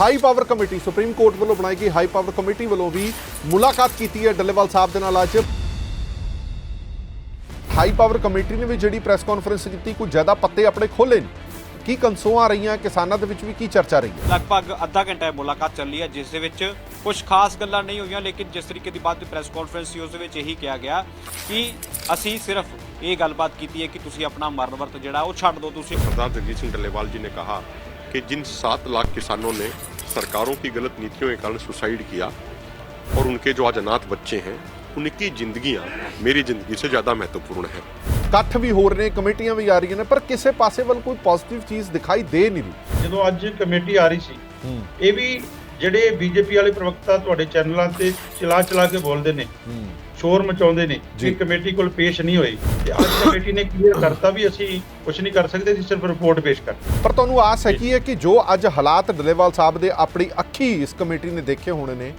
High power committee supreme court ਵੱਲੋਂ ਬਣਾਈ ਗਈ ਹਾਈ ਪਾਵਰ ਕਮੇਟੀ ਵੱਲੋਂ ਵੀ ਮੁਲਾਕਾਤ ਕੀਤੀ ਹੈ ਡੱਲੇਵਾਲ ਸਾਹਿਬ ਦੇ ਨਾਲ ਅੱਜ। ਹਾਈ ਪਾਵਰ ਕਮੇਟੀ ਨੇ ਵੀ ਜਿਹੜੀ ਪ੍ਰੈਸ ਕਾਨਫਰੰਸ ਕੀਤੀ ਕੋਈ ਜ਼ਿਆਦਾ ਪੱਤੇ ਆਪਣੇ ਖੋਲੇ ਨੇ। ਕੀ ਕੰਸੋਆਂ ਰਹੀਆਂ ਕਿਸਾਨਾਂ ਦੇ ਵਿੱਚ ਵੀ ਕੀ ਚਰਚਾ ਰਹੀ ਹੈ? ਲਗਭਗ ਅੱਧਾ ਘੰਟਾ ਇਹ ਮੁਲਾਕਾਤ ਚੱਲੀ ਹੈ ਜਿਸ ਦੇ ਵਿੱਚ ਕੁਝ ਖਾਸ ਗੱਲਾਂ ਨਹੀਂ ਹੋਈਆਂ ਲੇਕਿਨ ਜਿਸ ਤਰੀਕੇ ਦੀ ਬਾਤ ਪ੍ਰੈਸ ਕਾਨਫਰੰਸ ਸੀ ਉਸ ਦੇ ਵਿੱਚ ਇਹੀ ਕਿਹਾ ਗਿਆ ਕਿ ਅਸੀਂ ਸਿਰਫ ਇਹ ਗੱਲਬਾਤ ਕੀਤੀ ਹੈ ਕਿ ਤੁਸੀਂ ਆਪਣਾ ਮਰਨ ਵਰਤ ਜਿਹੜਾ ਉਹ ਛੱਡ ਦਿਓ ਤੁਸੀਂ। ਸਰਦਾਰ ਜਗਜੀਤ ਸਿੰਘ ਡੱਲੇਵਾਲ ਜੀ ਨੇ ਕਿਹਾ कि जिन सात लाख किसानों ने सरकारों की गलत नीतियों के कारण सुसाइड किया और उनके जो आज अनाथ बच्चे हैं उनकी जिंदगियां मेरी जिंदगी से ज़्यादा महत्वपूर्ण है ਇਕੱਠ ਵੀ ਹੋ ਰਹੇ ਨੇ ਕਮੇਟੀਆਂ ਵੀ ਆ ਰਹੀਆਂ ਨੇ ਪਰ ਕਿਸੇ ਪਾਸੇ ਵੱਲ ਕੋਈ ਪੋਜ਼ਿਟਿਵ ਚੀਜ਼ ਦਿਖਾਈ ਦੇ ਨਹੀਂ ਰਹੀ ਜਦੋਂ ਅੱਜ ਕਮੇਟੀ ਆ ਰਹੀ ਸੀ ਇਹ ਵੀ ਜਿਹੜੇ ਬੀਜੇਪੀ ਵਾਲੇ ਪ੍ਰਵਕਤਾ ਤੁਹਾਡੇ ਚੈਨਲਾਂ ਤੇ ਚਲਾ ਚਲਾ ਕੇ ਬੋਲਦੇ ਨੇ ਸ਼ੋਰ ਮਚਾਉਂਦੇ ਨੇ। ਕਿ ਕਮੇਟੀ ਕੋਲ ਪੇਸ਼ ਨਹੀਂ ਹੋਈ ਤੇ ਅੱਜ ਕਮੇਟੀ ਨੇ ਕਲੀਅਰ ਕਰਤਾ ਵੀ ਅਸੀਂ ਕੁਝ ਨਹੀਂ ਕਰ ਸਕਦੇ ਅਸੀਂ ਸਿਰਫ ਰਿਪੋਰਟ ਪੇਸ਼ ਕਰ ਪਰ ਤੁਹਾਨੂੰ ਆਸ ਹੈਗੀ ਹੈ ਕਿ ਜੋ ਅੱਜ ਹਾਲਾਤ ਡੱਲੇਵਾਲ ਸਾਹਿਬ ਦੇ ਆਪਣੀ ਅੱਖੀ ਇਸ ਕਮੇਟੀ ਨੇ ਦੇਖੇ ਹੋਣੇ ਨੇ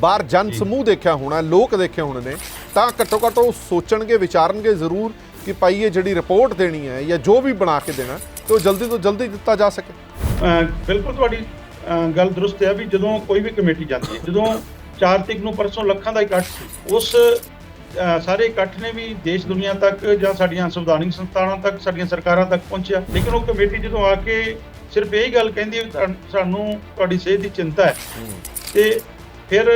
ਬਾਹਰ ਜਨ ਸਮੂਹ ਦੇਖਿਆ ਹੋਣਾ ਲੋਕ ਦੇਖੇ ਹੋਣੇ ਨੇ ਤਾਂ ਘੱਟੋ ਘੱਟ ਉਹ ਸੋਚਣਗੇ ਵਿਚਾਰਨਗੇ ਜ਼ਰੂਰ ਕਿ ਭਾਈ ਇਹ ਜਿਹੜੀ ਰਿਪੋਰਟ ਦੇਣੀ ਹੈ ਜਾਂ ਜੋ ਵੀ ਬਣਾ ਕੇ ਦੇਣਾ ਤੇ ਉਹ ਜਲਦੀ ਤੋਂ ਜਲਦੀ ਦਿੱਤਾ ਜਾ ਸਕੇ। ਬਿਲਕੁਲ ਤੁਹਾਡੀ ਗੱਲ ਦਰੁਸਤ ਹੈ ਵੀ ਜਦੋਂ ਕੋਈ ਵੀ ਕਮੇਟੀ ਜਾਂਦੀ ਹੈ ਜਦੋਂ 4 ਤਰੀਕ ਨੂੰ ਪਰਸੋਂ ਲੱਖਾਂ ਦਾ ਇਕੱਠ ਸੀ। ਉਸ ਸਾਰੇ ਇਕੱਠ ਨੇ ਵੀ ਦੇਸ਼ ਦੁਨੀਆ ਤੱਕ ਜਾਂ ਸਾਡੀਆਂ ਸੰਵਿਧਾਨਿਕ ਸੰਸਥਾਵਾਂ ਤੱਕ ਸਾਡੀਆਂ ਸਰਕਾਰਾਂ ਤੱਕ ਪਹੁੰਚਿਆ। ਲੇਕਿਨ ਉਹ ਕਮੇਟੀ ਜਦੋਂ ਆ ਕੇ ਸਿਰਫ ਇਹੀ ਗੱਲ ਕਹਿੰਦੀ ਹੈ ਸਾਨੂੰ ਤੁਹਾਡੀ ਸਿਹਤ ਦੀ ਚਿੰਤਾ ਹੈ। ਤੇ ਫਿਰ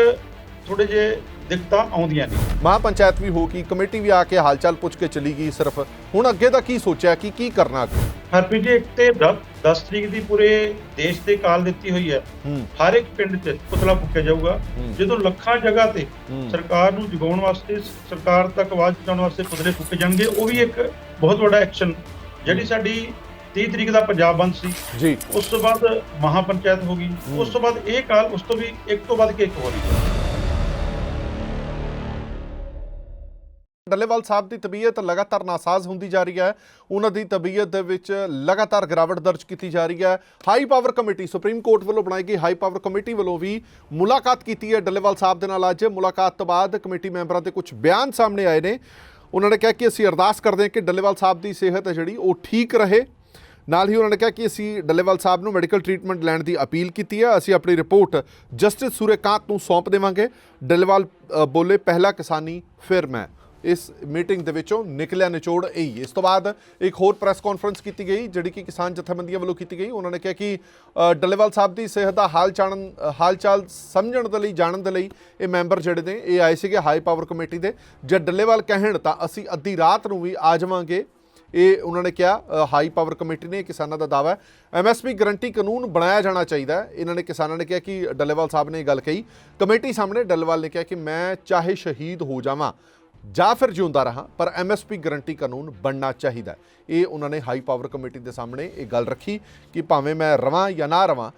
ਥੋੜੇ ਜੇ ਦਿੱਕਤਾਂ ਆਉਂਦੀਆਂ ਨੇ। ਮਹਾ ਪੰਚਾਇਤ ਵੀ ਹੋ ਗਈ ਕਮੇਟੀ ਵੀ ਆ ਕੇ ਹਾਲਚਾਲ ਪੁੱਛ ਕੇ ਚਲੀ ਗਈ ਸਿਰਫ। ਹੁਣ ਅੱਗੇ ਦਾ ਕੀ ਸੋਚਿਆ ਕਿ ਕੀ ਕਰਨਾ ਅੱਗੇ? ਹਰਪ੍ਰੀਤ ਜੀ ਇੱਕ ਤੇ 10 ਤਰੀਕ ਦੀ ਪੂਰੇ ਦੇਸ਼ ਤੇ ਕਾਲ ਦਿੱਤੀ ਹੋਈ ਹੈ। ਹਰ ਇੱਕ ਪਿੰਡ 'ਚ ਪੁਤਲਾ ਫੂਕਿਆ ਜਾਊਗਾ। ਜਦੋਂ ਲੱਖਾਂ ਜਗ੍ਹਾ ਤੇ। ਸਰਕਾਰ ਨੂੰ ਜਗਾਉਣ ਵਾਸਤੇ ਸਰਕਾਰ ਤੱਕ ਆਵਾਜ਼ ਪਹੁੰਚਾਉਣ ਵਾਸਤੇ ਪੁਤਲੇ ਫੂਕੇ ਜਾਣਗੇ ਉਹ ਵੀ ਇੱਕ ਬਹੁਤ ਵੱਡਾ ਐਕਸ਼ਨ। ਜਿਹੜੀ ਸਾਡੀ 30 ਤਰੀਕ ਦਾ ਪੰਜਾਬ ਬੰਦ ਸੀ ਜੀ। ਉਸ ਤੋਂ ਬਾਅਦ ਮਹਾ ਪੰਚਾਇਤ ਹੋ ਗਈ। ਉਸ ਤੋਂ ਬਾਅਦ ਇਹ ਕਾਲ ਉਸ ਤੋਂ ਵੀ ਇੱਕ ਤੋਂ ਵੱਧ ਕੇ ਇੱਕ ਹੋ ਰਹੀ ਹੈ। ਡੱਲੇਵਾਲ ਸਾਹਿਬ ਦੀ ਤਬੀਅਤ ਲਗਾਤਾਰ ਨਾਸਾਜ਼ ਹੁੰਦੀ ਜਾ ਰਹੀ ਹੈ। ਉਹਨਾਂ ਦੀ ਤਬੀਅਤ ਦੇ ਵਿੱਚ ਲਗਾਤਾਰ ਗਿਰਾਵਟ ਦਰਜ ਕੀਤੀ ਜਾ ਰਹੀ ਹੈ। High power committee supreme court ਵੱਲੋਂ ਬਣਾਈ ਗਈ ਹਾਈ ਪਾਵਰ ਕਮੇਟੀ ਵੱਲੋਂ ਵੀ ਮੁਲਾਕਾਤ ਕੀਤੀ ਹੈ। ਡੱਲੇਵਾਲ ਸਾਹਿਬ ਦੇ ਨਾਲ ਅੱਜ ਮੁਲਾਕਾਤ ਤੋਂ ਬਾਅਦ ਕਮੇਟੀ ਮੈਂਬਰਾਂ ਦੇ ਕੁਝ ਬਿਆਨ ਸਾਹਮਣੇ ਆਏ ਨੇ। ਉਹਨਾਂ ਨੇ ਕਿਹਾ ਕਿ ਅਸੀਂ ਅਰਦਾਸ ਕਰਦੇ ਹਾਂ ਕਿ ਡੱਲੇਵਾਲ ਸਾਹਿਬ ਦੀ ਸਿਹਤ ਹੈ ਜਿਹੜੀ ਉਹ ਠੀਕ ਰਹੇ। ਨਾਲ ਹੀ ਉਹਨਾਂ ਨੇ ਕਿਹਾ ਕਿ ਅਸੀਂ ਡੱਲੇਵਾਲ ਸਾਹਿਬ ਨੂੰ ਮੈਡੀਕਲ ਟ੍ਰੀਟਮੈਂਟ ਲੈਣ ਦੀ ਅਪੀਲ ਕੀਤੀ ਹੈ। ਅਸੀਂ ਆਪਣੀ ਰਿਪੋਰਟ ਜਸਟਿਸ ਸੂਰੇਕਾਂਤ ਨੂੰ ਸੌਂਪ ਦੇਵਾਂਗੇ। ਡੱਲੇਵਾਲ ਬੋਲੇ, ਪਹਿਲਾ ਕਿਸਾਨੀ, ਫਿਰ ਮੈਂ। ਇਸ ਮੀਟਿੰਗ ਦੇ ਵਿੱਚੋਂ ਨਿਕਲਿਆ ਨਿਚੋੜ ਇਹ। ਹੀ ਇਸ ਤੋਂ ਬਾਅਦ ਇੱਕ ਹੋਰ ਪ੍ਰੈਸ ਕਾਨਫਰੰਸ ਕੀਤੀ ਗਈ, ਜਿਹੜੀ ਕਿ ਕਿਸਾਨ ਜਥੇਬੰਦੀਆਂ ਵੱਲੋਂ ਕੀਤੀ ਗਈ। ਉਹਨਾਂ ਨੇ ਕਿਹਾ ਕਿ ਡੱਲੇਵਾਲ ਸਾਹਿਬ ਦੀ ਸਿਹਤ ਦਾ ਹਾਲ ਚਾਲਣ ਹਾਲ ਚਾਲ ਸਮਝਣ ਦੇ ਲਈ, ਜਾਣਨ ਦੇ ਲਈ ਇਹ ਮੈਂਬਰ ਜਿਹੜੇ ਨੇ, ਇਹ ਆਏ ਸੀਗੇ ਹਾਈ ਪਾਵਰ ਕਮੇਟੀ ਦੇ। ਜੇ ਡੱਲੇਵਾਲ ਕਹਿਣ ਤਾਂ ਅਸੀਂ ਅੱਧੀ ਰਾਤ ਨੂੰ ਵੀ ਆ ਜਾਵਾਂਗੇ। ਇਹ ਉਹਨਾਂ ਨੇ ਕਿਹਾ ਹਾਈ ਪਾਵਰ ਕਮੇਟੀ ਨੇ, ਕਿਸਾਨਾਂ ਦਾ ਦਾਅਵਾ ਹੈ। ਐਮਐਸਪੀ ਗਰੰਟੀ ਕਾਨੂੰਨ ਬਣਾਇਆ ਜਾਣਾ ਚਾਹੀਦਾ ਇਹਨਾਂ ਨੇ ਕਿਸਾਨਾਂ ਨੇ ਕਿਹਾ ਕਿ ਡੱਲੇਵਾਲ ਸਾਹਿਬ ਨੇ ਇਹ ਗੱਲ ਕਹੀ। ਕਮੇਟੀ ਸਾਹਮਣੇ ਡੱਲੇਵਾਲ ਨੇ ਕਿਹਾ ਕਿ ਮੈਂ ਚਾਹੇ ਸ਼ਹੀਦ ਹੋ ਜਾਵਾਂ ਜਾਂ ਫਿਰ ਜਿਉਂਦਾ ਰਹਾ, ਪਰ ਐਮਐਸਪੀ ਗਰੰਟੀ ਕਾਨੂੰਨ ਬਣਨਾ ਚਾਹੀਦਾ ਇਹ ਉਹਨਾਂ ਨੇ ਹਾਈ ਪਾਵਰ ਕਮੇਟੀ ਦੇ ਸਾਹਮਣੇ ਇਹ ਗੱਲ ਰੱਖੀ ਕਿ ਭਾਵੇਂ ਮੈਂ ਰਵਾਂ ਜਾਂ ਨਾ ਰਵਾਂ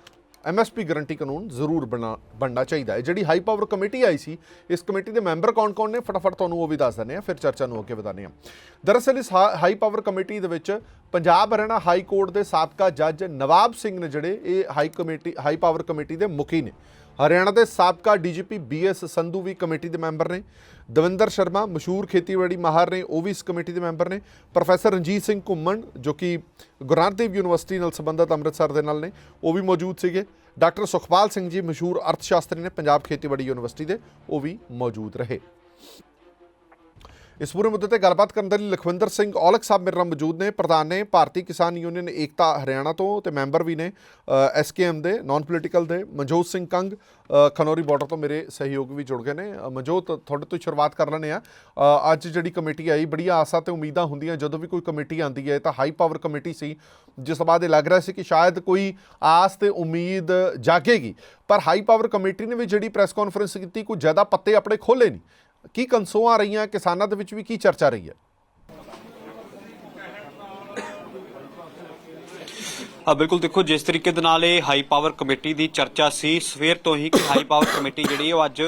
ਐਮਐਸਪੀ ਗਰੰਟੀ ਕਾਨੂੰਨ ਜ਼ਰੂਰ ਬਣਾ, ਬਣਨਾ ਚਾਹੀਦਾ ਹੈ। ਜਿਹੜੀ ਹਾਈ ਪਾਵਰ ਕਮੇਟੀ ਆਈ ਸੀ, ਇਸ ਕਮੇਟੀ ਦੇ ਮੈਂਬਰ ਕੌਣ-ਕੌਣ ਨੇ, ਫਟਾਫਟ ਤੁਹਾਨੂੰ ਉਹ ਵੀ ਦੱਸ ਦਿੰਦੇ ਆ ਫਿਰ ਚਰਚਾ ਨੂੰ ਅੱਗੇ ਵਧਾਉਂਦੇ ਆ ਦਰਅਸਲ, ਇਸ ਹਾ- ਹਾਈ ਪਾਵਰ ਕਮੇਟੀ ਦੇ ਵਿੱਚ ਪੰਜਾਬ, ਹਰਿਆਣਾ ਹਾਈ ਕੋਰਟ ਦੇ ਸਾਬਕਾ ਜੱਜ ਨਵਾਬ ਸਿੰਘ ਨੇ ਜਿਹੜੇ ਇਹ high committee high power committee ਦੇ ਮੁਖੀ ਨੇ। ਹਰਿਆਣਾ ਦੇ ਸਾਬਕਾ ਡੀਜੀਪੀ ਬੀਐਸ ਸੰਧੂ ਵੀ ਕਮੇਟੀ ਦੇ ਮੈਂਬਰ ਨੇ। ਦਵਿੰਦਰ ਸ਼ਰਮਾ, ਮਸ਼ਹੂਰ ਖੇਤੀਬਾੜੀ ਮਾਹਰ ਨੇ, ਉਹ ਵੀ ਇਸ ਕਮੇਟੀ ਦੇ ਮੈਂਬਰ ਨੇ। ਪ੍ਰੋਫੈਸਰ ਰਣਜੀਤ ਸਿੰਘ ਘੁੰਮਣ, ਜੋ ਕਿ ਗੁਰੂ ਨਾਨਕ ਦੇਵ ਯੂਨੀਵਰਸਿਟੀ ਨਾਲ ਸੰਬੰਧਿਤ ਅੰਮ੍ਰਿਤਸਰ ਦੇ ਨਾਲ ਨੇ, ਉਹ ਵੀ ਮੌਜੂਦ ਸੀਗੇ। ਡਾਕਟਰ ਸੁਖਪਾਲ ਸਿੰਘ ਜੀ, ਮਸ਼ਹੂਰ ਅਰਥਸ਼ਾਸਤਰੀ ਨੇ, ਪੰਜਾਬ ਖੇਤੀਬਾੜੀ ਯੂਨੀਵਰਸਿਟੀ ਦੇ, ਉਹ ਵੀ ਮੌਜੂਦ ਰਹੇ। ਇਸ ਪੂਰੇ ਮੁੱਦੇ ਤੇ ਗੱਲਬਾਤ ਕਰਨ ਦੇ ਲਈ ਲਖਵਿੰਦਰ ਸਿੰਘ ਔਲਖ ਸਾਹਿਬ ਮੇਰੇ ਨਾਲ ਮੌਜੂਦ ਨੇ, ਪ੍ਰਧਾਨ ਨੇ, ਭਾਰਤੀ ਕਿਸਾਨ ਯੂਨੀਅਨ ਏਕਤਾ ਹਰਿਆਣਾ ਤੋਂ ਤੇ ਮੈਂਬਰ ਵੀ ਨੇ ਐਸਕੇਐਮ ਦੇ ਨਾਨ ਪੋਲੀਟੀਕਲ ਦੇ ਮਨਜੋਤ ਸਿੰਘ ਕੰਗ ਖਨੌਰੀ ਬਾਰਡਰ ਤੋਂ ਮੇਰੇ ਸਹਿਯੋਗੀ ਵੀ ਜੁੜ ਗਏ ਨੇ। ਮਨਜੋਤ, ਤੁਹਾਡੇ ਤੋਂ ਸ਼ੁਰੂਆਤ ਕਰ ਲੈਂਦੇ ਆ ਅੱਜ ਜਿਹੜੀ ਕਮੇਟੀ ਆਈ, ਬੜੀਆਂ ਆਸਾਂ ਤੇ ਉਮੀਦਾਂ ਹੁੰਦੀਆਂ, ਜਦੋਂ ਵੀ ਕੋਈ ਕਮੇਟੀ ਆਂਦੀ ਹੈ ਤਾਂ ਹਾਈ ਪਾਵਰ ਕਮੇਟੀ ਸੀ, ਜਿਸ ਤੋਂ ਬਾਅਦ ਇਹ ਲੱਗ ਰਿਹਾ ਸੀ ਕਿ ਸ਼ਾਇਦ ਕੋਈ ਆਸ ਤੇ ਉਮੀਦ ਜਾਗੇਗੀ। ਪਰ ਹਾਈ ਪਾਵਰ ਕਮੇਟੀ ਨੇ ਵੀ ਜਿਹੜੀ ਪ੍ਰੈਸ ਕਾਨਫਰੰਸ ਕੀਤੀ, ਕੋਈ ਜ਼ਿਆਦਾ ਪੱਤੇ ਆਪਣੇ ਖੋਲੇ ਨਹੀਂ। ਕੀ ਕੰਸੋਆਂ ਰਹੀਆਂ, ਕਿਸਾਨਾਂ ਦੇ ਵਿੱਚ ਵੀ ਕੀ ਚਰਚਾ ਰਹੀ ਹੈ? ਹਾਂ, ਬਿਲਕੁਲ ਦੇਖੋ, ਜਿਸ ਤਰੀਕੇ ਦੇ ਨਾਲ ਇਹ ਹਾਈ ਪਾਵਰ ਕਮੇਟੀ ਦੀ ਚਰਚਾ ਸੀ, ਸਵੇਰ ਤੋਂ ਹੀ ਕਿ ਹਾਈ ਪਾਵਰ ਕਮੇਟੀ ਜਿਹੜੀ ਉਹ ਅੱਜ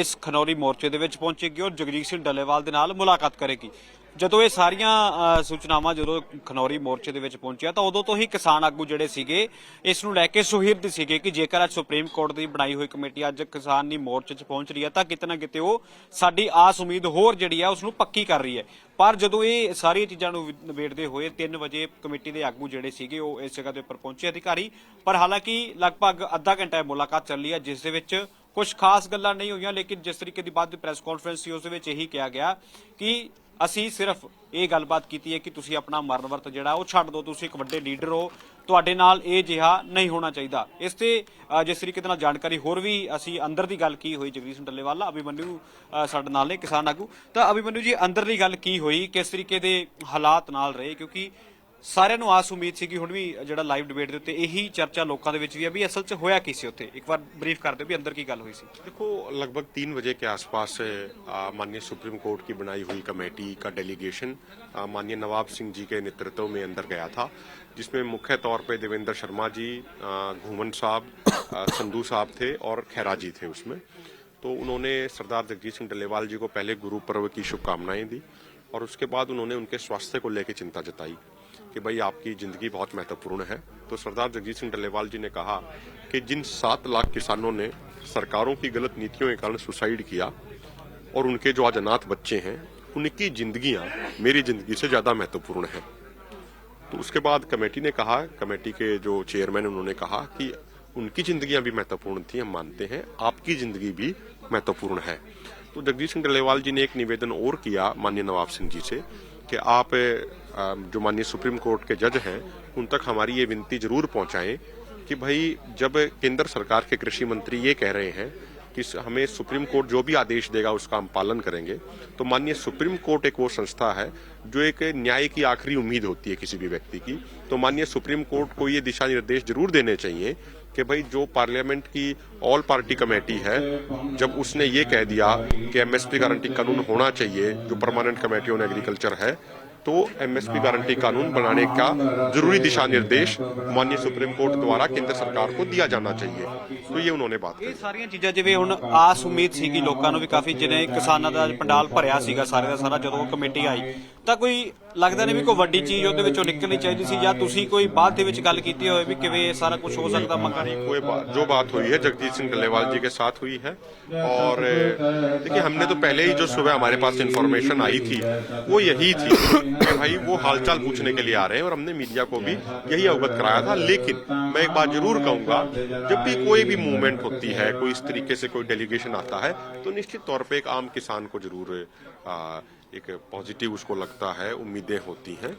ਇਸ ਖਨੌਰੀ ਮੋਰਚੇ ਦੇ ਵਿੱਚ ਪਹੁੰਚੇਗੀ ਔਰ ਜਗਜੀਤ ਸਿੰਘ ਡੱਲੇਵਾਲ ਦੇ ਨਾਲ ਮੁਲਾਕਾਤ ਕਰੇਗੀ। ਜਦੋਂ ਇਹ ਸਾਰੀਆਂ ਸੂਚਨਾਵਾਂ ਜਦੋਂ ਖਨੌਰੀ ਮੋਰਚੇ ਦੇ ਵਿੱਚ ਪਹੁੰਚਿਆ, ਤਾਂ ਉਦੋਂ ਤੋਂ ਹੀ ਕਿਸਾਨ ਆਗੂ ਜਿਹੜੇ ਸੀਗੇ, ਇਸ ਨੂੰ ਲੈ ਕੇ ਸੁਹਿਰਦ ਸੀਗੇ ਕਿ ਜੇਕਰ ਅੱਜ ਸੁਪਰੀਮ ਕੋਰਟ ਦੀ ਬਣਾਈ ਹੋਈ ਕਮੇਟੀ ਅੱਜ ਕਿਸਾਨੀ ਮੋਰਚੇ 'ਚ ਪਹੁੰਚ ਰਹੀ ਹੈ, ਤਾਂ ਕਿਤੇ ਨਾ ਕਿਤੇ ਉਹ ਸਾਡੀ ਆਸ ਉਮੀਦ ਹੋਰ ਜਿਹੜੀ ਹੈ ਉਸ ਨੂੰ ਪੱਕੀ ਕਰ ਰਹੀ ਹੈ। ਪਰ ਜਦੋਂ ਇਹ ਸਾਰੀਆਂ ਚੀਜ਼ਾਂ ਨੂੰ ਨਿਬੇੜਦੇ ਹੋਏ 3 ਵਜੇ ਕਮੇਟੀ ਦੇ ਆਗੂ ਜਿਹੜੇ ਸੀਗੇ, ਉਹ ਇਸ ਜਗ੍ਹਾ ਦੇ ਉੱਪਰ ਪਹੁੰਚੇ ਅਧਿਕਾਰੀ। ਪਰ ਹਾਲਾਂਕਿ ਲਗਭਗ ਅੱਧਾ ਘੰਟਾ ਇਹ ਮੁਲਾਕਾਤ ਚੱਲੀ ਹੈ, ਜਿਸ ਦੇ ਵਿੱਚ ਕੁਝ ਖਾਸ ਗੱਲਾਂ ਨਹੀਂ ਹੋਈਆਂ, ਲੇਕਿਨ ਜਿਸ ਤਰੀਕੇ ਦੀ ਬਾਅਦ ਦੀ ਪ੍ਰੈਸ ਕਾਨਫਰੰਸ ਸੀ, ਉਸ ਦੇ ਵਿੱਚ ਇਹੀ ਕਿਹਾ ਗਿਆ ਕਿ ਅਸੀਂ ਸਿਰਫ ਇਹ ਗੱਲਬਾਤ ਕੀਤੀ ਹੈ ਕਿ ਤੁਸੀਂ ਆਪਣਾ ਮਰਨ ਵਰਤ ਜਿਹੜਾ, ਉਹ ਛੱਡ ਦਿਓ, ਤੁਸੀਂ ਇੱਕ ਵੱਡੇ ਲੀਡਰ ਹੋ। ਤੁਹਾਡੇ ਨਾਲ ਇਹ ਜਿਹਾ ਨਹੀਂ ਹੋਣਾ ਚਾਹੀਦਾ। ਇਸ ਤੇ ਜਿਸ ਤਰੀਕੇ ਦੇ ਨਾਲ ਜਾਣਕਾਰੀ ਹੋਰ ਵੀ ਅਸੀਂ ਅੰਦਰ ਦੀ ਗੱਲ ਕੀ ਹੋਈ, ਜਗਦੀਸ਼ ਸਿੰਘ ਡੱਲੇਵਾਲਾ ਅਭਿਮਨਿਊ ਸਾਡੇ ਨਾਲ ਨੇ ਕਿਸਾਨ ਆਗੂ। ਤਾਂ ਅਭਿਮਨੂ ਜੀ, ਅੰਦਰ ਦੀ ਗੱਲ ਕੀ ਹੋਈ, ਕਿਸ ਤਰੀਕੇ ਦੇ ਹਾਲਾਤ ਨਾਲ ਰਹੇ? ਕਿਉਂਕਿ ਸਾਰਿਆਂ ਨੂੰ ਆਸ ਉਮੀਦ ਸੀ ਕਿ ਹੁਣ ਵੀ ਜਿਹੜਾ ਲਾਈਵ ਡਿਬੇਟ ਦੇ ਉੱਤੇ ਇਹੀ ਚਰਚਾ ਲੋਕਾਂ ਦੇ ਵਿੱਚ ਵੀ ਹੈ ਵੀ ਅਸਲ 'ਚ ਹੋਇਆ ਕੀ ਸੀ ਉੱਥੇ ਇੱਕ ਵਾਰ ਬਰੀਫ ਕਰ ਦਿਓ ਵੀ ਅੰਦਰ ਕੀ ਗੱਲ ਹੋਈ ਸੀ देखो लगभग तीन बजे के आसपास आ, माननीय सुप्रीम कोर्ट की बनाई हुई कमेटी का डेलीगेशन आ, माननीय नवाब सिंह जी के नेतृत्व में अंदर गया था जिसमें मुख्य तौर पे देवेंद्र शर्मा जी आ, घूमन साहब आ, संधू साहब थे और खैरा जी थे उसमें तो उन्होंने सरदार जगजीत सिंह डल्लेवाल जी को पहले गुरु पर्व की शुभकामनाएं दी और उसके बाद उन्होंने उनके स्वास्थ्य को लेकर चिंता जताई कि भाई आपकी ज़िंदगी बहुत महत्वपूर्ण है। तो सरदार जगजीत सिंह डल्लेवाल जी ने कहा कि जिन सात लाख किसानों ने सरकारों की गलत नीतियों के कारण सुसाइड किया और उनके जो आज अनाथ बच्चे हैं, उनकी जिंदगियाँ मेरी ज़िंदगी से ज़्यादा महत्वपूर्ण है। तो उसके बाद कमेटी ने कहा, कमेटी के जो चेयरमैन उन्होंने कहा कि उनकी जिंदगियाँ भी महत्वपूर्ण थी, हम मानते हैं, आपकी ज़िंदगी भी महत्वपूर्ण है। तो जगदीश सिंह डल्लेवाल जी ने एक निवेदन और किया, माननीय नवाब सिंह जी से कि आप जो माननीय सुप्रीम कोर्ट के जज हैं, उन तक हमारी ये विनती ज़रूर पहुंचाएँ कि भाई, जब केंद्र सरकार के कृषि मंत्री ये कह रहे हैं कि हमें सुप्रीम कोर्ट जो भी आदेश देगा उसका हम पालन करेंगे तो माननीय सुप्रीम कोर्ट एक वो संस्था है जो एक न्याय की आखिरी उम्मीद होती है किसी भी व्यक्ति की। तो माननीय सुप्रीम कोर्ट को ये दिशा निर्देश ज़रूर देने चाहिए कि भाई जो पार्लियामेंट की ऑल पार्टी कमेटी है जब उसने ये कह दिया कि एमएसपी गारंटी कानून होना चाहिए जो परमानेंट कमेटी ऑन एग्रीकल्चर है तो एमएसपी गारंटी कानून बनाने का जरूरी दिशा निर्देश माननीय सुप्रीम कोर्ट द्वारा केंद्र सरकार को दिया जाना चाहिए तो ये उन्होंने बात ਇਹ कही ਸਾਰੀਆਂ ਚੀਜ਼ਾਂ ਜਿਵੇਂ ਹੁਣ ਆਸ ਉਮੀਦ ਸੀਗੀ ਲੋਕਾਂ ਨੂੰ ਵੀ ਕਾਫੀ ਜਿਹਨੇ ਕਿਸਾਨਾਂ ਦਾ ਪੰਡਾਲ ਭਰਿਆ ਸੀਗਾ ਸਾਰੇ ਦਾ ਸਾਰਾ ਜਦੋਂ ਉਹ ਕਮੇਟੀ ਆਈ ਤਾਂ ਕੋਈ ਲੱਗਦਾ ਨਹੀਂ ਵੀ ਕੋਈ ਵੱਡੀ ਚੀਜ਼ ਉਹਦੇ ਵਿੱਚੋਂ ਨਿਕਲਣੀ ਚਾਹੀਦੀ ਸੀ ਜਾਂ ਤੁਸੀਂ ਕੋਈ ਬਾਅਦ ਦੇ ਵਿੱਚ ਗੱਲ ਕੀਤੀ ਹੋਵੇ ਵੀ ਕਿਵੇਂ ਇਹ ਸਾਰਾ ਕੁਝ ਹੋ ਸਕਦਾ ਮੰਗਾਂ ਨਹੀਂ कोई बात जो बात हुई है जगजीत सिंह डल्लेवाल जी के साथ हुई है और देखिए हमने तो पहले ही जो सुबह हमारे पास इंफॉर्मेशन आई थी वो यही थी कि भाई वो हालचाल पूछने के लिए आ रहे हैं और हमने मीडिया को भी यही अवगत कराया था। लेकिन मैं एक बात ज़रूर कहूँगा जब भी कोई भी मूवमेंट होती है कोई इस तरीके से कोई डेलीगेशन आता है तो निश्चित तौर पर एक आम किसान को ज़रूर आ, एक पॉजिटिव उसको लगता है उम्मीदें होती हैं